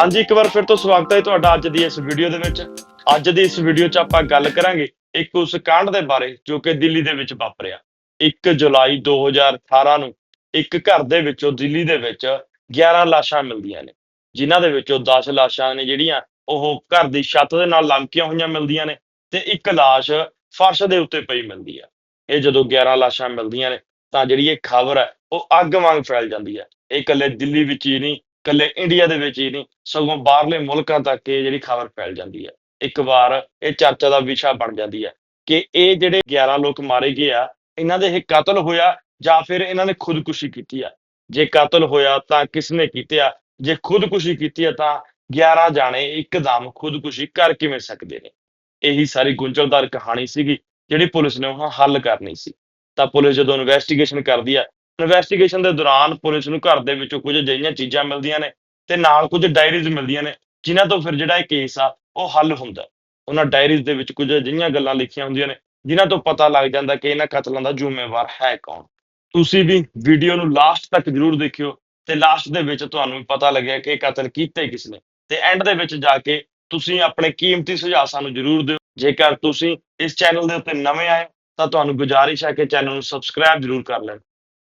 ਹਾਂਜੀ, ਇੱਕ ਵਾਰ ਫਿਰ ਤੋਂ ਸਵਾਗਤ ਹੈ ਤੁਹਾਡਾ ਅੱਜ ਦੀ ਇਸ ਵੀਡੀਓ ਦੇ ਵਿੱਚ। ਅੱਜ ਦੀ ਇਸ ਵੀਡੀਓ 'ਚ ਆਪਾਂ ਗੱਲ ਕਰਾਂਗੇ ਇੱਕ ਉਸ ਕਾਂਡ ਦੇ ਬਾਰੇ ਜੋ ਕਿ ਦਿੱਲੀ ਦੇ ਵਿੱਚ ਵਾਪਰਿਆ। 1 ਜੁਲਾਈ 2018 ਨੂੰ ਇੱਕ ਘਰ ਦੇ ਵਿੱਚੋਂ ਦਿੱਲੀ ਦੇ ਵਿੱਚ 11 ਲਾਸ਼ਾਂ ਮਿਲਦੀਆਂ ਨੇ। ਜਿਨ੍ਹਾਂ ਦੇ ਵਿੱਚੋਂ 10 ਲਾਸ਼ਾਂ ਨੇ ਜਿਹੜੀਆਂ ਉਹ ਘਰ ਦੀ ਛੱਤ ਦੇ ਨਾਲ ਲਮਕੀਆਂ ਹੋਈਆਂ ਮਿਲਦੀਆਂ ਨੇ ਤੇ ਇੱਕ ਲਾਸ਼ ਫਰਸ਼ ਦੇ ਉੱਤੇ ਪਈ ਮਿਲਦੀ ਆ। ਇਹ ਜਦੋਂ 11 ਲਾਸ਼ਾਂ ਮਿਲਦੀਆਂ ਨੇ ਤਾਂ ਜਿਹੜੀ ਇਹ ਖਬਰ ਹੈ ਉਹ ਅੱਗ ਵਾਂਗ ਫੈਲ ਜਾਂਦੀ ਹੈ। ਇਹ ਇਕੱਲੇ ਦਿੱਲੀ ਵਿੱਚ ਹੀ ਨਹੀਂ ਇਕੱਲੇ ਇੰਡੀਆ ਦੇ ਵਿੱਚ ਹੀ ਨਹੀਂ, ਸਗੋਂ ਬਾਹਰਲੇ ਮੁਲਕਾਂ ਤੱਕ ਇਹ ਜਿਹੜੀ ਖਬਰ ਫੈਲ ਜਾਂਦੀ ਹੈ। ਇੱਕ ਵਾਰ ਇਹ ਚਰਚਾ ਦਾ ਵਿਸ਼ਾ ਬਣ ਜਾਂਦੀ ਹੈ ਕਿ ਇਹ ਜਿਹੜੇ 11 ਲੋਕ ਮਾਰੇ ਗਏ ਆ, ਇਹਨਾਂ ਦੇ ਇਹ ਕਤਲ ਹੋਇਆ ਜਾਂ ਫਿਰ ਇਹਨਾਂ ਨੇ ਖੁਦਕੁਸ਼ੀ ਕੀਤੀ ਆ? ਜੇ ਕਤਲ ਹੋਇਆ ਤਾਂ ਕਿਸ ਨੇ ਕੀਤੀ ਆ? ਜੇ ਖੁਦਕੁਸ਼ੀ ਕੀਤੀ ਆ ਤਾਂ 11 ਜਾਣੇ ਇੱਕਦਮ ਖੁਦਕੁਸ਼ੀ ਕਰ ਕਿਵੇਂ ਸਕਦੇ ਨੇ? ਇਹੀ ਸਾਰੀ ਗੁੰਝਲਦਾਰ ਕਹਾਣੀ ਸੀਗੀ, ਜਿਹੜੀ ਪੁਲਿਸ ਨੇ ਉਹ ਹੱਲ ਕਰਨੀ ਸੀ। ਤਾਂ ਪੁਲਿਸ ਜਦੋਂ ਇਨਵੈਸਟੀਗੇਸ਼ਨ ਕਰਦੀ ਆ ਇਨਵੈਸਟੀਗੇਸ਼ਨ ਦੇ ਦੌਰਾਨ ਪੁਲਿਸ ਨੂੰ ਘਰ ਦੇ ਵਿੱਚੋਂ ਕੁਝ ਅਜਿਹੀਆਂ ਚੀਜ਼ਾਂ ਮਿਲਦੀਆਂ ਨੇ ਤੇ ਨਾਲ ਕੁਝ ਡਾਇਰੀਜ਼ ਮਿਲਦੀਆਂ ਨੇ ਜਿਨ੍ਹਾਂ ਤੋਂ ਫਿਰ ਜਿਹੜਾ ਇਹ ਕੇਸ ਆ ਉਹ ਹੱਲ ਹੁੰਦਾ। ਉਹਨਾਂ ਡਾਇਰੀਜ਼ ਦੇ ਵਿੱਚ ਕੁਝ ਅਜਿਹੀਆਂ ਗੱਲਾਂ ਲਿਖੀਆਂ ਹੁੰਦੀਆਂ ਨੇ ਜਿਨ੍ਹਾਂ ਤੋਂ ਪਤਾ ਲੱਗ ਜਾਂਦਾ ਕਿ ਇਹਨਾਂ ਕਤਲਾਂ ਦਾ ਜ਼ਿੰਮੇਵਾਰ ਹੈ ਕੌਣ। ਤੁਸੀਂ ਵੀ ਵੀਡੀਓ ਨੂੰ ਲਾਸਟ ਤੱਕ ਜਰੂਰ ਦੇਖਿਓ ਤੇ ਲਾਸਟ ਦੇ ਵਿੱਚ ਤੁਹਾਨੂੰ ਵੀ ਪਤਾ ਲੱਗਿਆ ਕਿ ਇਹ ਕਤਲ ਕੀਤੇ ਕਿਸ ਨੇ। ਤੇ ਐਂਡ ਦੇ ਵਿੱਚ ਜਾ ਕੇ ਤੁਸੀਂ ਆਪਣੇ ਕੀਮਤੀ ਸੁਝਾਅ ਸਾਨੂੰ ਜਰੂਰ ਦਿਓ। ਜੇਕਰ ਤੁਸੀਂ ਇਸ ਚੈਨਲ ਦੇ ਉੱਤੇ ਨਵੇਂ ਆਏ ਹੋ, ਤਾਂ ਤੁਹਾਨੂੰ ਗੁਜ਼ਾਰਿਸ਼ ਹੈ ਕਿ ਚੈਨਲ ਨੂੰ ਸਬਸਕ੍ਰਾਈਬ ਜਰੂਰ ਕਰ ਲੈਣ।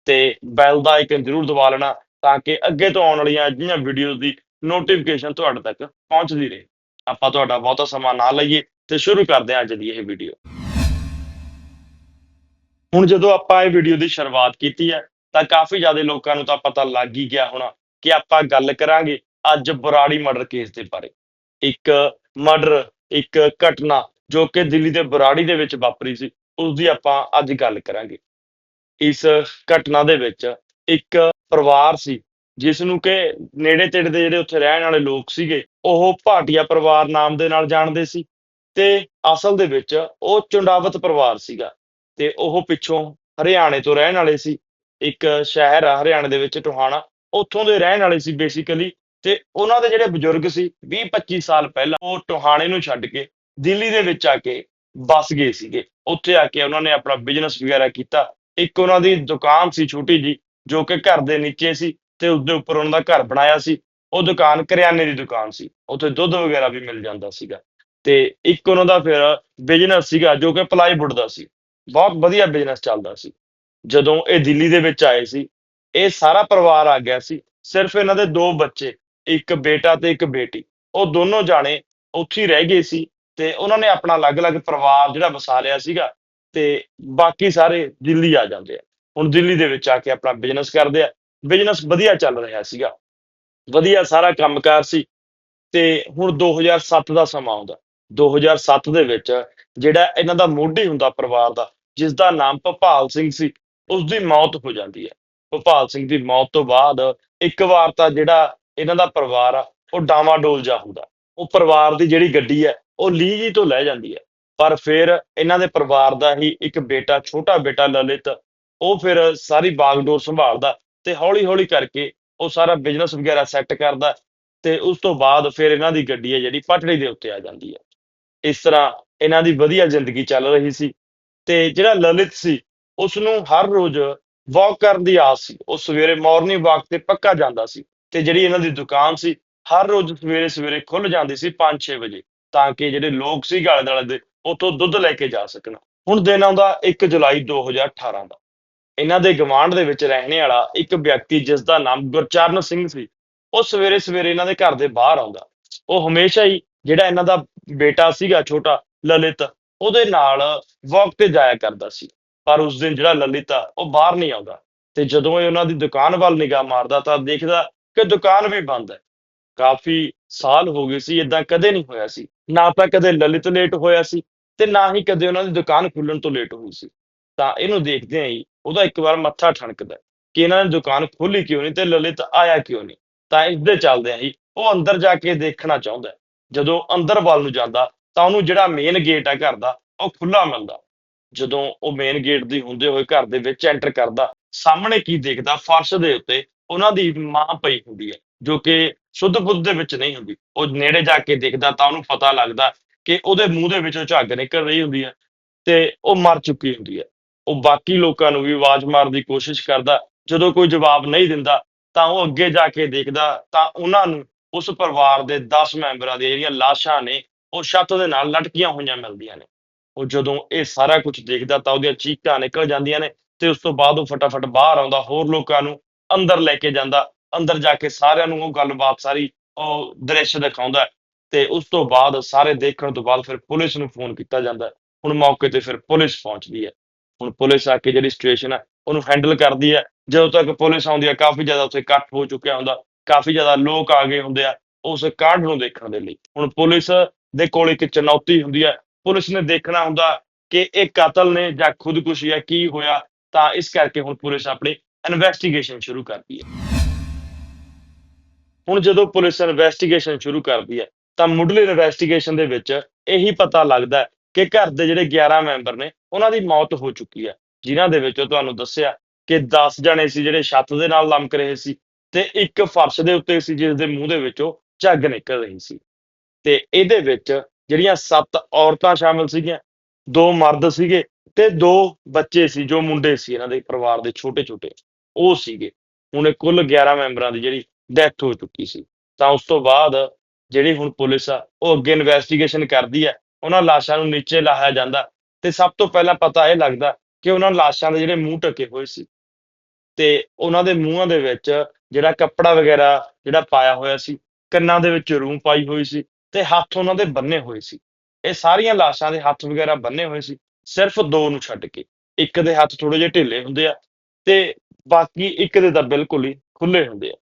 ਤੇ ਬੈਲ ਦਾ ਆਈਕਨ ਜਰੂਰ ਦਬਾ ਲੈਣਾ ਤਾਂ ਕਿ ਅੱਗੇ ਤੋਂ ਆਉਣ ਵਾਲੀਆਂ ਅਜਿਹੀਆਂ ਵੀਡੀਓਜ਼ ਦੀ ਨੋਟੀਫਿਕੇਸ਼ਨ ਤੁਹਾਡੇ ਤੱਕ ਪਹੁੰਚਦੀ ਰਹੇ। ਆਪਾਂ ਤੁਹਾਡਾ ਬਹੁਤਾ ਸਮਾਂ ਨਾ ਲਈਏ ਤੇ ਸ਼ੁਰੂ ਕਰਦੇ ਹਾਂ ਅੱਜ ਦੀ ਇਹ ਵੀਡੀਓ ਹੁਣ ਜਦੋਂ ਆਪਾਂ ਇਹ ਵੀਡੀਓ ਦੀ ਸ਼ੁਰੂਆਤ ਕੀਤੀ ਹੈ, ਤਾਂ ਕਾਫੀ ਜ਼ਿਆਦਾ ਲੋਕਾਂ ਨੂੰ ਤਾਂ ਪਤਾ ਲੱਗ ਹੀ ਗਿਆ ਹੋਣਾ ਕਿ ਆਪਾਂ ਗੱਲ ਕਰਾਂਗੇ ਅੱਜ ਬੁਰਾੜੀ ਮਰਡਰ ਕੇਸ ਦੇ ਬਾਰੇ। ਇੱਕ ਮਰਡਰ ਇੱਕ ਘਟਨਾ ਜੋ ਕਿ ਦਿੱਲੀ ਦੇ ਬੁਰਾੜੀ ਦੇ ਵਿੱਚ ਵਾਪਰੀ ਸੀ, ਉਸ ਦੀ ਆਪਾਂ ਅੱਜ ਗੱਲ ਕਰਾਂਗੇ। ਇਸ ਘਟਨਾ ਦੇ ਵਿੱਚ ਇੱਕ ਪਰਿਵਾਰ ਸੀ ਜਿਸ ਨੂੰ ਕਿ ਨੇੜੇ ਤੇੜੇ ਦੇ ਜਿਹੜੇ ਉੱਥੇ ਰਹਿਣ ਵਾਲੇ ਲੋਕ ਸੀਗੇ, ਉਹ ਭਾਟੀਆ ਪਰਿਵਾਰ ਨਾਮ ਦੇ ਨਾਲ ਜਾਣਦੇ ਸੀ ਤੇ ਅਸਲ ਦੇ ਵਿੱਚ ਉਹ ਚੁੰਡਾਵਤ ਪਰਿਵਾਰ ਸੀਗਾ ਤੇ ਉਹ ਪਿੱਛੋਂ ਹਰਿਆਣੇ ਤੋਂ ਰਹਿਣ ਵਾਲੇ ਸੀ, ਇੱਕ ਸ਼ਹਿਰ ਆ ਹਰਿਆਣੇ ਦੇ ਵਿੱਚ ਟੋਹਾਣਾ, ਉੱਥੋਂ ਦੇ ਰਹਿਣ ਵਾਲੇ ਸੀ ਬੇਸਿਕਲੀ ਤੇ ਉਹਨਾਂ ਦੇ ਜਿਹੜੇ ਬਜ਼ੁਰਗ ਸੀ 20 25 ਸਾਲ ਪਹਿਲਾਂ ਉਹ ਟੋਹਾਣੇ ਨੂੰ ਛੱਡ ਕੇ ਦਿੱਲੀ ਦੇ ਵਿੱਚ ਆ ਕੇ ਬਸ ਗਏ ਸੀਗੇ, ਉੱਥੇ ਆ ਕੇ ਉਹਨਾਂ ਨੇ ਆਪਣਾ ਬਿਜ਼ਨਸ ਵਗੈਰਾ ਕੀਤਾ ਇੱਕ ਉਹਨਾਂ ਦੀ ਦੁਕਾਨ ਸੀ ਛੋਟੀ ਜੀ ਜੋ ਕਿ ਘਰ ਦੇ ਨੀਚੇ ਸੀ ਤੇ ਉਸ ਦੇ ਉੱਪਰ ਉਹਨਾਂ ਦਾ ਘਰ ਬਣਾਇਆ ਸੀ। ਉਹ ਦੁਕਾਨ ਕਰਿਆਨੇ ਦੀ ਦੁਕਾਨ ਸੀ। ਉੱਥੇ ਦੁੱਧ ਵਗੈਰਾ ਵੀ ਮਿਲ ਜਾਂਦਾ ਸੀਗਾ। ਤੇ ਇੱਕ ਉਹਨਾਂ ਦਾ ਫਿਰ ਬਿਜ਼ਨਸ ਸੀਗਾ, ਜੋ ਕਿ ਪਲਾਈਵੁੱਡ ਦਾ ਸੀ। ਬਹੁਤ ਵਧੀਆ ਬਿਜ਼ਨਸ ਚੱਲਦਾ ਸੀ। ਜਦੋਂ ਇਹ ਦਿੱਲੀ ਦੇ ਵਿੱਚ ਆਏ ਸੀ, ਇਹ ਸਾਰਾ ਪਰਿਵਾਰ ਆ ਗਿਆ ਸੀ। ਸਿਰਫ ਇਹਨਾਂ ਦੇ ਦੋ ਬੱਚੇ, ਇੱਕ ਬੇਟਾ ਤੇ ਇੱਕ ਬੇਟੀ। ਉਹ ਦੋਨੋਂ ਜਾਣੇ ਉੱਥੇ ਰਹਿ ਗਏ ਸੀ ਤੇ ਉਹਨਾਂ ਨੇ ਆਪਣਾ ਅਲੱਗ-ਅਲੱਗ ਪਰਿਵਾਰ ਜਿਹੜਾ ਵਸਾ ਲਿਆ ਸੀਗਾ। ਤੇ ਬਾਕੀ ਸਾਰੇ ਦਿੱਲੀ ਆ ਜਾਂਦੇ ਆ। ਹੁਣ ਦਿੱਲੀ ਦੇ ਵਿੱਚ ਆ ਕੇ ਆਪਣਾ ਬਿਜ਼ਨਸ ਕਰਦੇ ਆ। ਬਿਜ਼ਨਸ ਵਧੀਆ ਚੱਲ ਰਿਹਾ ਸੀਗਾ। ਵਧੀਆ ਸਾਰਾ ਕੰਮਕਾਰ ਸੀ। ਤੇ ਹੁਣ 2007 ਦਾ ਸਮਾਂ ਆਉਂਦਾ। 2007 ਦੇ ਵਿੱਚ ਜਿਹੜਾ ਇਹਨਾਂ ਦਾ ਮੋਢੀ ਹੁੰਦਾ ਪਰਿਵਾਰ ਦਾ ਜਿਸ ਦਾ ਨਾਮ ਭਪਾਲ ਸਿੰਘ ਸੀ ਉਸ ਦੀ ਮੌਤ ਹੋ ਜਾਂਦੀ ਹੈ। ਭਪਾਲ ਸਿੰਘ ਦੀ ਮੌਤ ਤੋਂ ਬਾਅਦ ਇੱਕ ਵਾਰ ਤਾਂ ਜਿਹੜਾ ਇਹਨਾਂ ਦਾ ਪਰਿਵਾਰ ਆ, ਉਹ ਡਾਵਾਡੋਲ ਜਾ ਹੁੰਦਾ। ਉਹ ਪਰਿਵਾਰ ਦੀ ਜਿਹੜੀ ਗੱਡੀ ਹੈ, ਉਹ ਲੀਜੀ ਤੋਂ ਲੈ ਜਾਂਦੀ ਹੈ। ਪਰ ਫਿਰ ਇਹਨਾਂ ਦੇ ਪਰਿਵਾਰ ਦਾ ਹੀ ਇੱਕ ਬੇਟਾ, ਛੋਟਾ ਬੇਟਾ ਲਲਿਤ, ਉਹ ਫਿਰ ਸਾਰੀ ਬਾਗਡੋਰ ਸੰਭਾਲਦਾ ਤੇ ਹੌਲੀ ਹੌਲੀ ਕਰਕੇ ਉਹ ਸਾਰਾ ਬਿਜ਼ਨਸ ਵਗੈਰਾ ਸੈੱਟ ਕਰਦਾ ਤੇ ਉਸ ਤੋਂ ਬਾਅਦ ਫਿਰ ਇਹਨਾਂ ਦੀ ਗੱਡੀ ਹੈ ਜਿਹੜੀ ਪਟੜੀ ਦੇ ਉੱਤੇ ਆ ਜਾਂਦੀ ਹੈ। ਇਸ ਤਰ੍ਹਾਂ ਇਹਨਾਂ ਦੀ ਵਧੀਆ ਜ਼ਿੰਦਗੀ ਚੱਲ ਰਹੀ ਸੀ ਤੇ ਜਿਹੜਾ ਲਲਿਤ ਸੀ ਉਸ ਨੂੰ ਹਰ ਰੋਜ਼ ਵਾਕ ਕਰਨ ਦੀ ਆਸ ਸੀ। ਉਹ ਸਵੇਰੇ ਮਾਰਨਿੰਗ ਵਾਕ ਤੇ ਪੱਕਾ ਜਾਂਦਾ ਸੀ ਤੇ ਜਿਹੜੀ ਇਹਨਾਂ ਦੀ ਦੁਕਾਨ ਸੀ, ਹਰ ਰੋਜ਼ ਸਵੇਰੇ ਸਵੇਰੇ ਖੁੱਲ ਜਾਂਦੀ ਸੀ 5-6 ਵਜੇ ਤਾਂ ਕਿ ਜਿਹੜੇ ਲੋਕ ਸੀ ਗਾਲੇ ਦੁਆਲੇ ਦੇ ਉੱਥੋਂ ਦੁੱਧ ਲੈ ਕੇ ਜਾ ਸਕਣ। ਹੁਣ ਦਿਨ ਆਉਂਦਾ 1 ਜੁਲਾਈ 2018 ਦਾ। ਇਹਨਾਂ ਦੇ ਗਵਾਂਢ ਦੇ ਵਿੱਚ ਰਹਿਣੇ ਵਾਲਾ ਇੱਕ ਵਿਅਕਤੀ ਜਿਸ ਦਾ ਨਾਮ ਗੁਰਚਰਨ ਸਿੰਘ ਸੀ, ਉਹ ਸਵੇਰੇ ਸਵੇਰੇ ਇਹਨਾਂ ਦੇ ਘਰ ਦੇ ਬਾਹਰ ਆਉਂਦਾ। ਉਹ ਹਮੇਸ਼ਾ ਹੀ ਜਿਹੜਾ ਇਹਨਾਂ ਦਾ ਬੇਟਾ ਸੀਗਾ ਛੋਟਾ ਲਲਿਤ, ਉਹਦੇ ਨਾਲ ਵਾਕ ਤੇ ਜਾਇਆ ਕਰਦਾ ਸੀ। ਪਰ ਉਸ ਦਿਨ ਜਿਹੜਾ ਲਲਿਤ ਆ, ਉਹ ਬਾਹਰ ਨਹੀਂ ਆਉਂਦਾ। ਤੇ ਜਦੋਂ ਇਹ ਉਹਨਾਂ ਦੀ ਦੁਕਾਨ ਵੱਲ ਨਿਗਾਹ ਮਾਰਦਾ ਤਾਂ ਦੇਖਦਾ ਕਿ ਦੁਕਾਨ ਵੀ ਬੰਦ ਹੈ। ਕਾਫੀ ਸਾਲ ਹੋ ਗਏ ਸੀ ਇਦਾਂ ਕਦੇ ਨਹੀਂ ਹੋਇਆ ਸੀ। ਨਾ ਤਾਂ ਕਦੇ ਲਲਿਤ ਲੇਟ ਹੋਇਆ ਸੀ ਤੇ ਨਾ ਹੀ ਕਦੇ ਉਹਨਾਂ ਦੀ ਦੁਕਾਨ ਖੁੱਲਣ ਤੋਂ ਲੇਟ ਹੋਈ ਸੀ। ਤਾਂ ਇਹਨੂੰ ਦੇਖਦੇ ਹੀ ਉਹਦਾ ਇੱਕ ਵਾਰ ਮੱਥਾ ਠਣਕਦਾ ਕਿ ਇਹਨਾਂ ਨੇ ਦੁਕਾਨ ਖੋਲੀ ਕਿਉਂ ਨਹੀਂ ਤੇ ਲਲਿਤ ਆਇਆ ਕਿਉਂ ਨਹੀਂ। ਤਾਂ ਇਸ ਦੇ ਚੱਲਦਿਆਂ ਹੀ ਉਹ ਅੰਦਰ ਜਾ ਕੇ ਦੇਖਣਾ ਚਾਹੁੰਦਾ ਜਦੋਂ ਅੰਦਰ ਵੱਲ ਨੂੰ ਜਾਂਦਾ, ਤਾਂ ਉਹਨੂੰ ਜਿਹੜਾ ਮੇਨ ਗੇਟ ਹੈ ਘਰ ਦਾ, ਉਹ ਖੁੱਲਾ ਮਿਲਦਾ। ਜਦੋਂ ਉਹ ਮੇਨ ਗੇਟ ਦੀ ਹੁੰਦੇ ਹੋਏ ਘਰ ਦੇ ਵਿੱਚ ਐਂਟਰ ਕਰਦਾ, ਸਾਹਮਣੇ ਕੀ ਦੇਖਦਾ, ਫਰਸ਼ ਦੇ ਉੱਤੇ ਉਹਨਾਂ ਦੀ ਮਾਂ ਪਈ ਹੁੰਦੀ ਹੈ, ਜੋ ਕਿ ਸ਼ੁੱਧ ਬੁੱਧ ਦੇ ਵਿੱਚ ਨਹੀਂ ਹੁੰਦੀ। ਉਹ ਨੇੜੇ ਜਾ ਕੇ ਦੇਖਦਾ ਤਾਂ ਉਹਨੂੰ ਪਤਾ ਲੱਗਦਾ ਕਿ ਉਹਦੇ ਮੂੰਹ ਦੇ ਵਿੱਚੋਂ ਝੱਗ ਨਿਕਲ ਰਹੀ ਹੁੰਦੀ ਹੈ ਤੇ ਉਹ ਮਰ ਚੁੱਕੀ ਹੁੰਦੀ ਹੈ। ਉਹ ਬਾਕੀ ਲੋਕਾਂ ਨੂੰ ਵੀ ਆਵਾਜ਼ ਮਾਰਨ ਦੀ ਕੋਸ਼ਿਸ਼ ਕਰਦਾ। ਜਦੋਂ ਕੋਈ ਜਵਾਬ ਨਹੀਂ ਦਿੰਦਾ ਤਾਂ ਉਹ ਅੱਗੇ ਜਾ ਕੇ ਦੇਖਦਾ ਤਾਂ ਉਹਨਾਂ ਨੂੰ ਉਸ ਪਰਿਵਾਰ ਦੇ 10 ਮੈਂਬਰਾਂ ਦੀਆਂ ਜਿਹੜੀਆਂ ਲਾਸ਼ਾਂ ਨੇ, ਉਹ ਛੱਤ ਦੇ ਨਾਲ ਲਟਕੀਆਂ ਹੋਈਆਂ ਮਿਲਦੀਆਂ ਨੇ। ਉਹ ਜਦੋਂ ਇਹ ਸਾਰਾ ਕੁਝ ਦੇਖਦਾ ਤਾਂ ਉਹਦੀਆਂ ਚੀਕਾਂ ਨਿਕਲ ਜਾਂਦੀਆਂ ਨੇ ਤੇ ਉਸ ਤੋਂ ਬਾਅਦ ਉਹ ਫਟਾਫਟ ਬਾਹਰ ਆਉਂਦਾ। ਹੋਰ ਲੋਕਾਂ ਨੂੰ ਅੰਦਰ ਲੈ ਕੇ ਜਾਂਦਾ। ਅੰਦਰ ਜਾ ਕੇ ਸਾਰਿਆਂ ਨੂੰ ਉਹ ਗੱਲਬਾਤ, ਸਾਰੀ ਉਹ ਦ੍ਰਿਸ਼ ਦਿਖਾਉਂਦਾ ਤੇ ਉਸ ਤੋਂ ਬਾਅਦ ਸਾਰੇ ਦੇਖਣ ਤੋਂ ਬਾਅਦ ਫਿਰ ਪੁਲਿਸ ਨੂੰ ਫੋਨ ਕੀਤਾ ਜਾਂਦਾ ਹੁਣ ਮੌਕੇ ਤੇ ਫਿਰ ਪੁਲਿਸ ਪਹੁੰਚਦੀ ਹੈ। ਹੁਣ ਪੁਲਿਸ ਆ ਕੇ ਜਿਹੜੀ ਸਿਚੁਏਸ਼ਨ ਹੈ ਉਹਨੂੰ ਹੈਂਡਲ ਕਰਦੀ ਹੈ। ਜਦੋਂ ਤੱਕ ਪੁਲਿਸ ਆਉਂਦੀ ਹੈ, ਕਾਫੀ ਜ਼ਿਆਦਾ ਉੱਥੇ ਇਕੱਠ ਹੋ ਚੁੱਕਿਆ ਹੁੰਦਾ, ਕਾਫੀ ਜ਼ਿਆਦਾ ਲੋਕ ਆ ਗਏ ਹੁੰਦੇ ਆ ਉਸ ਕਾਂਡ ਨੂੰ ਦੇਖਣ ਦੇ ਲਈ। ਹੁਣ ਪੁਲਿਸ ਦੇ ਕੋਲ ਇੱਕ ਚੁਣੌਤੀ ਹੁੰਦੀ ਹੈ। ਪੁਲਿਸ ਨੇ ਦੇਖਣਾ ਹੁੰਦਾ ਕਿ ਇਹ ਕਤਲ ਨੇ ਜਾਂ ਖੁਦਕੁਸ਼ੀ ਹੈ, ਕੀ ਹੋਇਆ, ਤਾਂ ਇਸ ਕਰਕੇ ਹੁਣ ਪੁਲਿਸ ਆਪਣੀ ਇਨਵੈਸਟੀਗੇਸ਼ਨ ਸ਼ੁਰੂ ਕਰਦੀ ਹੈ। ਹੁਣ ਜਦੋਂ ਪੁਲਿਸ ਇਨਵੈਸਟੀਗੇਸ਼ਨ ਸ਼ੁਰੂ ਕਰਦੀ ਹੈ, ਤਾਂ ਮੁੱਢਲੀ ਇਨਵੈਸਟੀਗੇਸ਼ਨ ਦੇ ਵਿੱਚ ਇਹੀ ਪਤਾ ਲੱਗਦਾ ਹੈ ਕਿ ਘਰ ਦੇ ਜਿਹੜੇ 11 ਮੈਂਬਰ ਨੇ, ਉਹਨਾਂ ਦੀ ਮੌਤ ਹੋ ਚੁੱਕੀ ਹੈ। ਜਿਨ੍ਹਾਂ ਦੇ ਵਿੱਚੋਂ ਤੁਹਾਨੂੰ ਦੱਸਿਆ ਕਿ 10 ਜਣੇ ਸੀ ਜਿਹੜੇ ਛੱਤ ਦੇ ਨਾਲ ਲਮਕ ਰਹੇ ਸੀ ਤੇ ਇੱਕ ਫਰਸ਼ ਦੇ ਉੱਤੇ ਸੀ ਜਿਸ ਦੇ ਮੂੰਹ ਦੇ ਵਿੱਚੋਂ ਝੱਗ ਨਿਕਲ ਰਹੀ ਸੀ। ਤੇ ਇਹਦੇ ਵਿੱਚ ਜਿਹੜੀਆਂ 7 ਔਰਤਾਂ ਸ਼ਾਮਲ ਸੀਗੀਆਂ, ਦੋ ਮਰਦ ਸੀਗੇ ਤੇ ਦੋ ਬੱਚੇ ਸੀ, ਜੋ ਮੁੰਡੇ ਸੀ ਇਹਨਾਂ ਦੇ ਪਰਿਵਾਰ ਦੇ ਛੋਟੇ ਛੋਟੇ ਉਹ ਸੀਗੇ। ਹੁਣ ਇਹ ਕੁੱਲ 11 ਮੈਂਬਰਾਂ ਦੀ ਜਿਹੜੀ ਡੈਥ ਹੋ ਚੁੱਕੀ ਸੀ। ਤਾਂ ਉਸ ਤੋਂ ਬਾਅਦ ਜਿਹੜੀ ਹੁਣ ਪੁਲਿਸ ਆ, ਉਹ ਅੱਗੇ ਇਨਵੈਸਟੀਗੇਸ਼ਨ ਕਰਦੀ ਹੈ ਉਹਨਾਂ ਲਾਸ਼ਾਂ ਨੂੰ ਨੀਚੇ ਲਾਇਆ ਜਾਂਦਾ ਤੇ ਸਭ ਤੋਂ ਪਹਿਲਾਂ ਪਤਾ ਇਹ ਲੱਗਦਾ ਕਿ ਉਹਨਾਂ ਲਾਸ਼ਾਂ ਦੇ ਜਿਹੜੇ ਮੂੰਹ ਢਕੇ ਹੋਏ ਸੀ ਤੇ ਉਹਨਾਂ ਦੇ ਮੂੰਹਾਂ ਦੇ ਵਿੱਚ ਜਿਹੜਾ ਕੱਪੜਾ ਵਗੈਰਾ ਜਿਹੜਾ ਪਾਇਆ ਹੋਇਆ ਸੀ, ਕੰਨਾਂ ਦੇ ਵਿੱਚ ਰੂੰ ਪਾਈ ਹੋਈ ਸੀ ਤੇ ਹੱਥ ਉਹਨਾਂ ਦੇ ਬੰਨੇ ਹੋਏ ਸੀ। ਇਹ ਸਾਰੀਆਂ ਲਾਸ਼ਾਂ ਦੇ ਹੱਥ ਵਗੈਰਾ ਬੰਨੇ ਹੋਏ ਸੀ, ਸਿਰਫ ਦੋ ਨੂੰ ਛੱਡ ਕੇ, ਇੱਕ ਦੇ ਹੱਥ ਥੋੜੇ ਜਿਹੇ ਢਿੱਲੇ ਹੁੰਦੇ ਆ ਤੇ ਬਾਕੀ ਇੱਕ ਦੇ ਤਾਂ ਬਿਲਕੁਲ ਹੀ ਖੁੱਲੇ ਹੁੰਦੇ ਆ।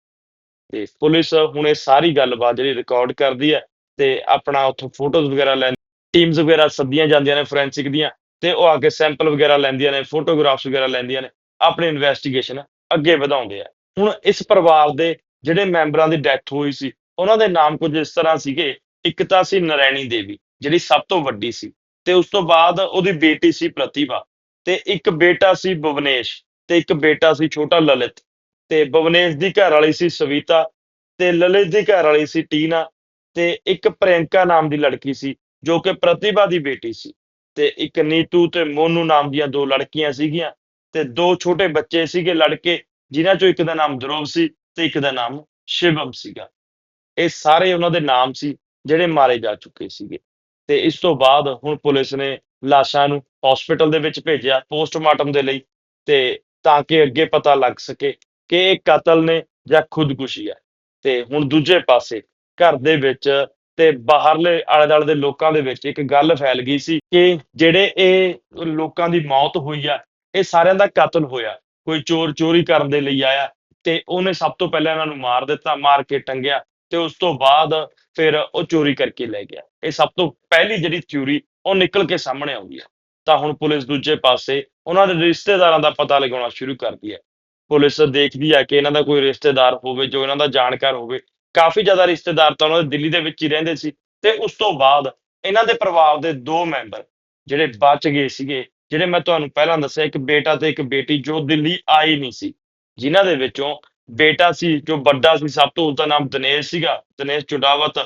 ਤੇ ਪੁਲਿਸ ਹੁਣ ਇਹ ਸਾਰੀ ਗੱਲਬਾਤ ਜਿਹੜੀ ਰਿਕਾਰਡ ਕਰਦੀ ਹੈ ਤੇ ਆਪਣਾ ਉੱਥੋਂ ਫੋਟੋਜ਼ ਵਗੈਰਾ ਲੈਂਦੀ ਟੀਮਸ ਵਗੈਰਾ ਸੱਦੀਆਂ ਜਾਂਦੀਆਂ ਨੇ ਫੋਰੈਂਸਿਕ ਦੀਆਂ ਤੇ ਉਹ ਆ ਕੇ ਸੈਂਪਲ ਵਗੈਰਾ ਲੈਂਦੀਆਂ ਨੇ ਫੋਟੋਗ੍ਰਾਫਸ ਵਗੈਰਾ ਲੈਂਦੀਆਂ ਨੇ, ਆਪਣੀ ਇਨਵੈਸਟੀਗੇਸ਼ਨ ਅੱਗੇ ਵਧਾਉਂਦੇ ਆ। ਹੁਣ ਇਸ ਪਰਿਵਾਰ ਦੇ ਜਿਹੜੇ ਮੈਂਬਰਾਂ ਦੀ ਡੈਥ ਹੋਈ ਸੀ, ਉਹਨਾਂ ਦੇ ਨਾਮ ਕੁਝ ਇਸ ਤਰ੍ਹਾਂ ਸੀਗੇ, ਇੱਕ ਤਾਂ ਸੀ ਨਰੈਣੀ ਦੇਵੀ, ਜਿਹੜੀ ਸਭ ਤੋਂ ਵੱਡੀ ਸੀ ਤੇ ਉਸ ਤੋਂ ਬਾਅਦ ਉਹਦੀ ਬੇਟੀ ਸੀ ਪ੍ਰਤਿਭਾ ਤੇ ਇੱਕ ਬੇਟਾ ਸੀ ਭੁਵਨੇਸ਼ ਤੇ ਇੱਕ ਬੇਟਾ ਸੀ ਛੋਟਾ ਲਲਿਤ। ਤੇ ਭੁਵਨੇਸ਼ ਦੀ ਘਰ ਵਾਲੀ ਸੀ ਸਵੀਤਾ ਤੇ ਲਲਿਤ ਦੀ ਘਰ ਵਾਲੀ ਸੀ ਟੀਨਾ ਤੇ ਇੱਕ ਪ੍ਰਿਯੰਕਾ ਨਾਮ ਦੀ ਲੜਕੀ ਸੀ, ਜੋ ਕਿ ਪ੍ਰਤਿਭਾ ਦੀ ਬੇਟੀ ਸੀ ਤੇ ਇੱਕ ਨੀਤੂ ਤੇ ਮੋਨੂ ਨਾਮ ਦੀਆਂ ਦੋ ਲੜਕੀਆਂ ਸੀਗੀਆਂ ਤੇ ਦੋ ਛੋਟੇ ਬੱਚੇ ਸੀਗੇ ਲੜਕੇ, ਜਿਨ੍ਹਾਂ ਚੋਂ ਇੱਕ ਦਾ ਨਾਮ ਧਰੁਵ ਸੀ ਤੇ ਇੱਕ ਦਾ ਨਾਮ ਸ਼ਿਵਮ ਸੀਗਾ। ਇਹ ਸਾਰੇ ਉਹਨਾਂ ਦੇ ਨਾਮ ਸੀ ਜਿਹੜੇ ਮਾਰੇ ਜਾ ਚੁੱਕੇ ਸੀਗੇ ਤੇ ਇਸ ਤੋਂ ਬਾਅਦ ਹੁਣ ਪੁਲਿਸ ਨੇ ਲਾਸ਼ਾਂ ਨੂੰ ਹਸਪੀਟਲ ਦੇ ਵਿੱਚ ਭੇਜਿਆ ਪੋਸਟਮਾਰਟਮ ਦੇ ਲਈ ਤੇ ਤਾਂ ਕਿ ਅੱਗੇ ਪਤਾ ਲੱਗ ਸਕੇ ਕਿ ਇਹ ਕਤਲ ਨੇ ਜਾਂ ਖੁਦਕੁਸ਼ੀ ਹੈ। ਤੇ ਹੁਣ ਦੂਜੇ ਪਾਸੇ ਘਰ ਦੇ ਵਿੱਚ ਤੇ ਬਾਹਰਲੇ ਆਲੇ ਦੁਆਲੇ ਦੇ ਲੋਕਾਂ ਦੇ ਵਿੱਚ ਇੱਕ ਗੱਲ ਫੈਲ ਗਈ ਸੀ ਕਿ ਜਿਹੜੇ ਇਹ ਲੋਕਾਂ ਦੀ ਮੌਤ ਹੋਈ ਆ, ਇਹ ਸਾਰਿਆਂ ਦਾ ਕਤਲ ਹੋਇਆ। ਕੋਈ ਚੋਰ ਚੋਰੀ ਕਰਨ ਦੇ ਲਈ ਆਇਆ ਤੇ ਉਹਨੇ ਸਭ ਤੋਂ ਪਹਿਲਾਂ ਇਹਨਾਂ ਨੂੰ ਮਾਰ ਦਿੱਤਾ, ਮਾਰ ਕੇ ਟੰਗਿਆ ਤੇ ਉਸ ਤੋਂ ਬਾਅਦ ਫਿਰ ਉਹ ਚੋਰੀ ਕਰਕੇ ਲੈ ਗਿਆ। ਇਹ ਸਭ ਤੋਂ ਪਹਿਲੀ ਜਿਹੜੀ ਥਿਊਰੀ ਉਹ ਨਿਕਲ ਕੇ ਸਾਹਮਣੇ ਆਉਂਦੀ ਹੈ ਤਾਂ ਹੁਣ ਪੁਲਿਸ ਦੂਜੇ ਪਾਸੇ ਉਹਨਾਂ ਦੇ ਰਿਸ਼ਤੇਦਾਰਾਂ ਦਾ ਪਤਾ ਲਗਾਉਣਾ ਸ਼ੁਰੂ ਕਰਦੀ ਹੈ ਪੁਲਿਸ ਦੇਖਦੀ ਆ ਕਿ ਇਹਨਾਂ ਦਾ ਕੋਈ ਰਿਸ਼ਤੇਦਾਰ ਹੋਵੇ, ਜੋ ਇਹਨਾਂ ਦਾ ਜਾਣਕਾਰ ਹੋਵੇ, ਕਾਫੀ ਜ਼ਿਆਦਾ ਰਿਸ਼ਤੇਦਾਰ ਤਾਂ ਉਹਨਾਂ ਦੇ ਦਿੱਲੀ ਦੇ ਵਿੱਚ ਹੀ ਰਹਿੰਦੇ ਸੀ ਤੇ ਉਸ ਤੋਂ ਬਾਅਦ ਇਹਨਾਂ ਦੇ ਪਰਿਵਾਰ ਦੇ ਦੋ ਮੈਂਬਰ ਜਿਹੜੇ ਬਚ ਗਏ ਸੀਗੇ, ਜਿਹੜੇ ਮੈਂ ਤੁਹਾਨੂੰ ਪਹਿਲਾਂ ਦੱਸਿਆ, ਇੱਕ ਬੇਟਾ ਤੇ ਇੱਕ ਬੇਟੀ ਜੋ ਦਿੱਲੀ ਆਈ ਨਹੀਂ ਸੀ, ਜਿਨ੍ਹਾਂ ਦੇ ਵਿੱਚੋਂ ਬੇਟਾ ਸੀ, ਜੋ ਵੱਡਾ ਸੀ, ਸਭ ਤੋਂ ਉਸਦਾ ਨਾਮ ਦਿਨੇਸ਼ ਸੀਗਾ, ਦਿਨੇਸ਼ ਚੁਡਾਵਤ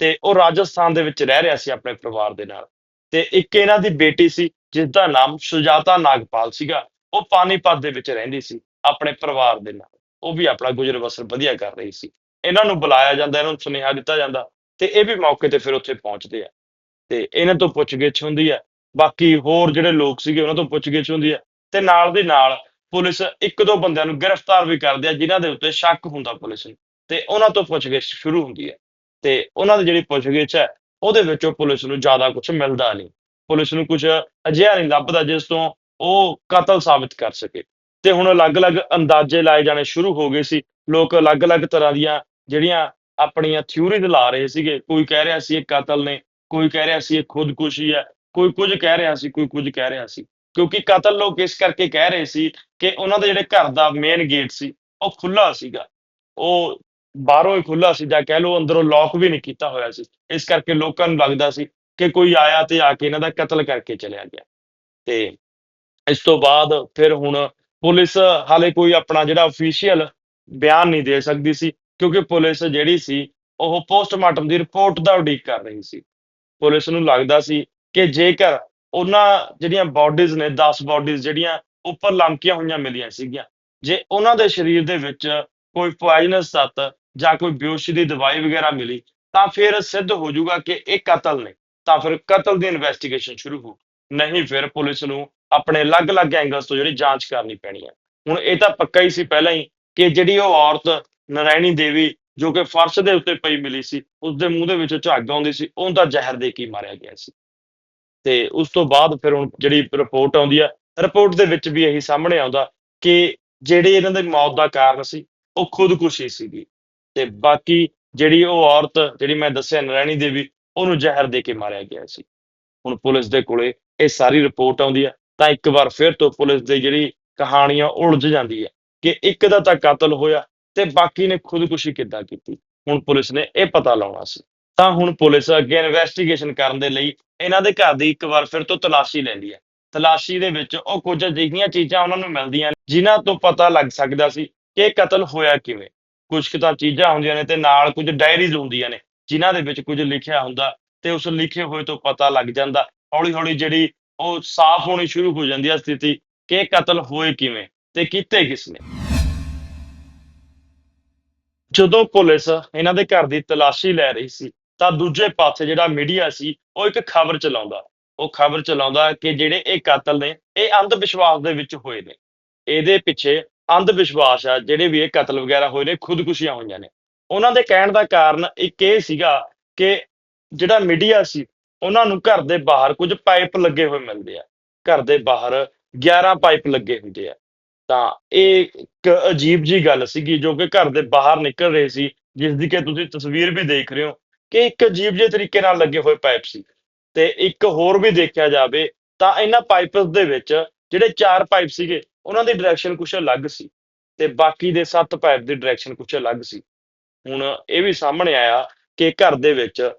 ਤੇ ਉਹ ਰਾਜਸਥਾਨ ਦੇ ਵਿੱਚ ਰਹਿ ਰਿਹਾ ਸੀ ਆਪਣੇ ਪਰਿਵਾਰ ਦੇ ਨਾਲ ਤੇ ਇੱਕ ਇਹਨਾਂ ਦੀ ਬੇਟੀ ਸੀ ਜਿਸ ਦਾ ਨਾਮ ਸੁਜਾਤਾ ਨਾਗਪਾਲ ਸੀਗਾ, ਉਹ ਪਾਣੀਪਤ ਦੇ ਵਿੱਚ ਰਹਿੰਦੀ ਸੀ। ਆਪਣੇ ਪਰਿਵਾਰ ਦੇ ਨਾਲ। ਉਹ ਵੀ ਆਪਣਾ ਗੁਜ਼ਰ ਬਸਰ ਵਧੀਆ ਕਰ ਰਹੀ ਸੀ। ਇਹਨਾਂ ਨੂੰ ਬੁਲਾਇਆ ਜਾਂਦਾ, ਇਹਨਾਂ ਨੂੰ ਸੁਨੇਹਾ ਦਿੱਤਾ ਜਾਂਦਾ ਤੇ ਇਹ ਵੀ ਮੌਕੇ ਤੇ ਫਿਰ ਉੱਥੇ ਪਹੁੰਚਦੇ ਆ। ਤੇ ਇਹਨਾਂ ਤੋਂ ਪੁੱਛਗਿੱਛ ਹੁੰਦੀ ਹੈ ਬਾਕੀ ਹੋਰ ਜਿਹੜੇ ਲੋਕ ਸੀਗੇ ਉਹਨਾਂ ਤੋਂ ਪੁੱਛਗਿੱਛ ਹੁੰਦੀ ਹੈ ਤੇ ਨਾਲ ਦੀ ਨਾਲ ਪੁਲਿਸ ਇੱਕ ਦੋ ਬੰਦਿਆਂ ਨੂੰ ਗ੍ਰਿਫਤਾਰ ਵੀ ਕਰਦੇ ਆ, ਜਿਨ੍ਹਾਂ ਦੇ ਉੱਤੇ ਸ਼ੱਕ ਹੁੰਦਾ ਪੁਲਿਸ ਨੂੰ। ਤੇ ਉਹਨਾਂ ਤੋਂ ਪੁੱਛਗਿੱਛ ਸ਼ੁਰੂ ਹੁੰਦੀ ਹੈ ਤੇ ਉਹਨਾਂ ਦੀ ਜਿਹੜੀ ਪੁੱਛਗਿੱਛ ਹੈ ਉਹਦੇ ਵਿੱਚੋਂ ਪੁਲਿਸ ਨੂੰ ਜ਼ਿਆਦਾ ਕੁਝ ਮਿਲਦਾ ਨਹੀਂ। ਪੁਲਿਸ ਨੂੰ ਕੁਝ ਅਜਿਹਾ ਨਹੀਂ ਲੱਭਦਾ ਜਿਸ ਤੋਂ ਉਹ ਕਤਲ ਸਾਬਿਤ ਕਰ ਸਕੇ। ਤੇ ਹੁਣ ਅਲੱਗ-ਅਲੱਗ ਅੰਦਾਜ਼ੇ ਲਾਏ ਜਾਣੇ ਸ਼ੁਰੂ ਹੋ ਗਏ ਸੀ। ਲੋਕ ਅਲੱਗ-ਅਲੱਗ ਤਰ੍ਹਾਂ ਦੀਆਂ ਜਿਹੜੀਆਂ ਆਪਣੀਆਂ ਥਿਊਰੀਜ਼ ਲਾ ਰਹੇ ਸੀਗੇ, ਕੋਈ ਕਹਿ ਰਿਹਾ ਸੀ ਇਹ ਕਤਲ ਨੇ, ਕੋਈ ਕਹਿ ਰਿਹਾ ਸੀ ਇਹ ਖੁਦਕੁਸ਼ੀ ਹੈ, ਕੋਈ ਕੁਝ ਕਹਿ ਰਿਹਾ ਸੀ, ਕੋਈ ਕੁਝ ਕਹਿ ਰਿਹਾ ਸੀ। ਕਿਉਂਕਿ ਕਤਲ ਲੋਕ ਇਸ ਕਰਕੇ ਕਹਿ ਰਹੇ ਸੀ ਕਿ ਉਹਨਾਂ ਦੇ ਜਿਹੜੇ ਘਰ ਦਾ ਮੇਨ ਗੇਟ ਸੀ, ਉਹ ਖੁੱਲਾ ਸੀਗਾ। ਉਹ ਬਾਹਰੋਂ ਹੀ ਖੁੱਲਾ ਸੀ, ਜਾਂ ਕਹਿ ਲਓ ਅੰਦਰੋਂ ਲੌਕ ਵੀ ਨਹੀਂ ਕੀਤਾ ਹੋਇਆ ਸੀ। ਇਸ ਕਰਕੇ ਲੋਕਾਂ ਨੂੰ ਲੱਗਦਾ ਸੀ ਕਿ ਕੋਈ ਆਇਆ ਤੇ ਆ ਕੇ ਇਹਨਾਂ ਦਾ ਕਤਲ ਕਰਕੇ ਚਲਿਆ ਗਿਆ। ਤੇ ਇਸ ਤੋਂ ਬਾਅਦ ਫਿਰ ਹੁਣ ਪੁਲਿਸ ਹਾਲੇ ਕੋਈ ਆਪਣਾ ਜਿਹੜਾ ਅਫੀਸ਼ੀਅਲ ਬਿਆਨ ਨਹੀਂ ਦੇ ਸਕਦੀ ਸੀ, ਕਿਉਂਕਿ ਪੁਲਿਸ ਜਿਹੜੀ ਸੀ, ਉਹ ਪੋਸਟਮਾਰਟਮ ਦੀ ਰਿਪੋਰਟ ਦਾ ਉਡੀਕ ਕਰ ਰਹੀ ਸੀ। ਪੁਲਿਸ ਨੂੰ ਲੱਗਦਾ ਸੀ ਕਿ ਜੇਕਰ ਉਹਨਾਂ ਜਿਹੜੀਆਂ ਬਾਡੀਜ਼ ਨੇ 10 ਬਾਡੀਜ਼ ਜਿਹੜੀਆਂ ਉੱਪਰ ਲਮਕੀਆਂ ਹੋਈਆਂ ਮਿਲੀਆਂ ਸੀਗੀਆਂ, ਜੇ ਉਹਨਾਂ ਦੇ ਸਰੀਰ ਦੇ ਵਿੱਚ ਕੋਈ ਪੋਇਜ਼ਨਸ ਤੱਤ ਜਾਂ ਕੋਈ ਬੇਹੋਸ਼ੀ ਦੀ ਦਵਾਈ ਵਗੈਰਾ ਮਿਲੀ, ਤਾਂ ਫਿਰ ਸਿੱਧ ਹੋ ਜਾਊਗਾ ਕਿ ਇਹ ਕਤਲ ਨੇ, ਤਾਂ ਫਿਰ ਕਤਲ ਦੀ ਇਨਵੈਸਟੀਗੇਸ਼ਨ ਸ਼ੁਰੂ ਹੋ ਨਹੀਂ, ਫਿਰ ਪੁਲਿਸ ਨੂੰ ਆਪਣੇ ਅਲੱਗ-ਅਲੱਗ ਐਂਗਲਸ ਤੋਂ ਜਿਹੜੀ ਜਾਂਚ ਕਰਨੀ ਪੈਣੀ ਹੈ। ਹੁਣ ਇਹ ਤਾਂ ਪੱਕਾ ਹੀ ਸੀ ਪਹਿਲਾਂ ਹੀ ਕਿ ਜਿਹੜੀ ਉਹ ਔਰਤ ਨਰਾਇਣੀ ਦੇਵੀ ਜੋ ਕਿ ਫਰਸ਼ ਦੇ ਉੱਤੇ ਪਈ ਮਿਲੀ ਸੀ, ਉਸਦੇ ਮੂੰਹ ਦੇ ਵਿੱਚੋਂ ਝੱਗ ਆਉਂਦੀ ਸੀ ਉਹਦਾ ਜ਼ਹਿਰ ਦੇ ਕੇ ਮਾਰਿਆ ਗਿਆ ਸੀ। ਤੇ ਉਸ ਤੋਂ ਬਾਅਦ ਫਿਰ ਹੁਣ ਜਿਹੜੀ ਰਿਪੋਰਟ ਆਉਂਦੀ ਆ ਰਿਪੋਰਟ ਦੇ ਵਿੱਚ ਵੀ ਇਹੀ ਸਾਹਮਣੇ ਆਉਂਦਾ ਕਿ ਜਿਹੜੇ ਇਹਨਾਂ ਦੇ ਮੌਤ ਦਾ ਕਾਰਨ ਸੀ, ਉਹ ਖੁਦਕੁਸ਼ੀ ਸੀਗੀ। ਤੇ ਬਾਕੀ ਜਿਹੜੀ ਉਹ ਔਰਤ, ਜਿਹੜੀ ਮੈਂ ਦੱਸਿਆ ਨਰਾਇਣੀ ਦੇਵੀ, ਉਹਨੂੰ ਜ਼ਹਿਰ ਦੇ ਕੇ ਮਾਰਿਆ ਗਿਆ ਸੀ। ਹੁਣ ਪੁਲਿਸ ਦੇ ਕੋਲੇ ਇਹ ਸਾਰੀ ਰਿਪੋਰਟ ਆਉਂਦੀ ਆ ਤਾਂ ਇੱਕ ਵਾਰ ਫਿਰ ਤੋਂ ਪੁਲਿਸ ਦੀ ਜਿਹੜੀ ਕਹਾਣੀ ਆ ਉਲਝ ਜਾਂਦੀ ਹੈ ਕਿ ਇੱਕ ਦਾ ਤਾਂ ਕਤਲ ਹੋਇਆ ਤੇ ਬਾਕੀ ਨੇ ਖੁਦਕੁਸ਼ੀ ਕਿੱਦਾਂ ਕੀਤੀ? ਹੁਣ ਪੁਲਿਸ ਨੇ ਇਹ ਪਤਾ ਲਾਉਣਾ ਸੀ। ਤਾਂ ਹੁਣ ਪੁਲਿਸ ਅੱਗੇ ਇਨਵੈਸਟੀਗੇਸ਼ਨ ਕਰਨ ਦੇ ਲਈ ਇਹਨਾਂ ਦੇ ਘਰ ਦੀ ਇੱਕ ਵਾਰ ਫਿਰ ਤੋਂ ਤਲਾਸ਼ੀ ਲੈਂਦੀ ਹੈ। ਤਲਾਸ਼ੀ ਦੇ ਵਿੱਚ ਉਹ ਕੁਝ ਅਜਿਹੀਆਂ ਚੀਜ਼ਾਂ ਉਹਨਾਂ ਨੂੰ ਮਿਲਦੀਆਂ ਨੇ ਜਿਨ੍ਹਾਂ ਤੋਂ ਪਤਾ ਲੱਗ ਸਕਦਾ ਸੀ ਕਿ ਕਤਲ ਹੋਇਆ ਕਿਵੇਂ। ਕੁਝ ਕੁ ਤਾਂ ਚੀਜ਼ਾਂ ਹੁੰਦੀਆਂ ਨੇ ਤੇ ਨਾਲ ਕੁਝ ਡਾਇਰੀਜ਼ ਹੁੰਦੀਆਂ ਨੇ ਜਿਨ੍ਹਾਂ ਦੇ ਵਿੱਚ ਕੁਝ ਲਿਖਿਆ ਹੁੰਦਾ ਤੇ ਉਸ ਲਿਖੇ ਹੋਏ ਤੋਂ ਪਤਾ ਲੱਗ ਜਾਂਦਾ। ਹੌਲੀ ਹੌਲੀ ਜਿਹੜੀ ਉਹ ਸਾਫ਼ ਹੋਣੀ ਸ਼ੁਰੂ ਹੋ ਜਾਂਦੀ ਹੈ ਸਥਿਤੀ ਕਿ ਕਤਲ ਹੋਏ ਕਿਵੇਂ ਤੇ ਕੀਤੇ ਕਿਸ ਨੇ ਜਦੋਂ ਪੁਲਿਸ ਇਹਨਾਂ ਦੇ ਘਰ ਦੀ ਤਲਾਸ਼ੀ ਲੈ ਰਹੀ ਸੀ, ਤਾਂ ਦੂਜੇ ਪਾਸੇ ਜਿਹੜਾ ਮੀਡੀਆ ਸੀ, ਉਹ ਇੱਕ ਖਬਰ ਚਲਾਉਂਦਾ। ਉਹ ਖਬਰ ਚਲਾਉਂਦਾ ਕਿ ਜਿਹੜੇ ਇਹ ਕਤਲ ਨੇ, ਇਹ ਅੰਧ ਵਿਸ਼ਵਾਸ ਦੇ ਵਿੱਚ ਹੋਏ ਨੇ। ਇਹਦੇ ਪਿੱਛੇ ਅੰਧ ਵਿਸ਼ਵਾਸ ਆ, ਜਿਹੜੇ ਵੀ ਇਹ ਕਤਲ ਵਗੈਰਾ ਹੋਏ ਨੇ, ਖੁਦਕੁਸ਼ੀਆਂ ਹੋਈਆਂ ਨੇ। ਉਹਨਾਂ ਦੇ ਕਹਿਣ ਦਾ ਕਾਰਨ ਇੱਕ ਇਹ ਸੀਗਾ ਕਿ ਜਿਹੜਾ ਮੀਡੀਆ ਸੀ ਉਹਨਾਂ ਨੂੰ ਘਰ ਦੇ ਬਾਹਰ ਕੁਝ ਪਾਈਪ ਲੱਗੇ ਹੋਏ ਮਿਲਦੇ ਆ। ਘਰ ਦੇ ਬਾਹਰ 11 ਪਾਈਪ ਲੱਗੇ ਹੁੰਦੇ ਆ। ਤਾਂ ਇਹ ਇੱਕ ਅਜੀਬ ਜੀ ਗੱਲ ਸੀਗੀ ਜੋ ਕਿ ਘਰ ਦੇ ਬਾਹਰ ਨਿਕਲ ਰਹੇ ਸੀ, ਜਿਸ ਦੀ ਕਿ ਤੁਸੀਂ ਤਸਵੀਰ ਵੀ ਦੇਖ ਰਹੇ ਹੋ ਕਿ ਇੱਕ ਅਜੀਬ ਜਿਹੇ ਤਰੀਕੇ ਨਾਲ ਲੱਗੇ ਹੋਏ ਪਾਈਪ ਸੀ। ਤੇ ਇੱਕ ਹੋਰ ਵੀ ਦੇਖਿਆ ਜਾਵੇ ਤਾਂ ਇਹਨਾਂ ਪਾਈਪਸ ਦੇ ਵਿੱਚ ਜਿਹੜੇ ਚਾਰ ਪਾਈਪ ਸੀਗੇ, ਉਹਨਾਂ ਦੀ ਡਾਇਰੈਕਸ਼ਨ ਕੁਛ ਅਲੱਗ ਸੀ ਤੇ ਬਾਕੀ ਦੇ ਸੱਤ ਪਾਈਪ ਦੀ ਡਾਇਰੈਕਸ਼ਨ ਕੁਛ ਅਲੱਗ ਸੀ। ਹੁਣ ਇਹ ਵੀ ਸਾਹਮਣੇ ਆਇਆ ਕਿ ਘਰ ਦੇ ਵਿੱਚ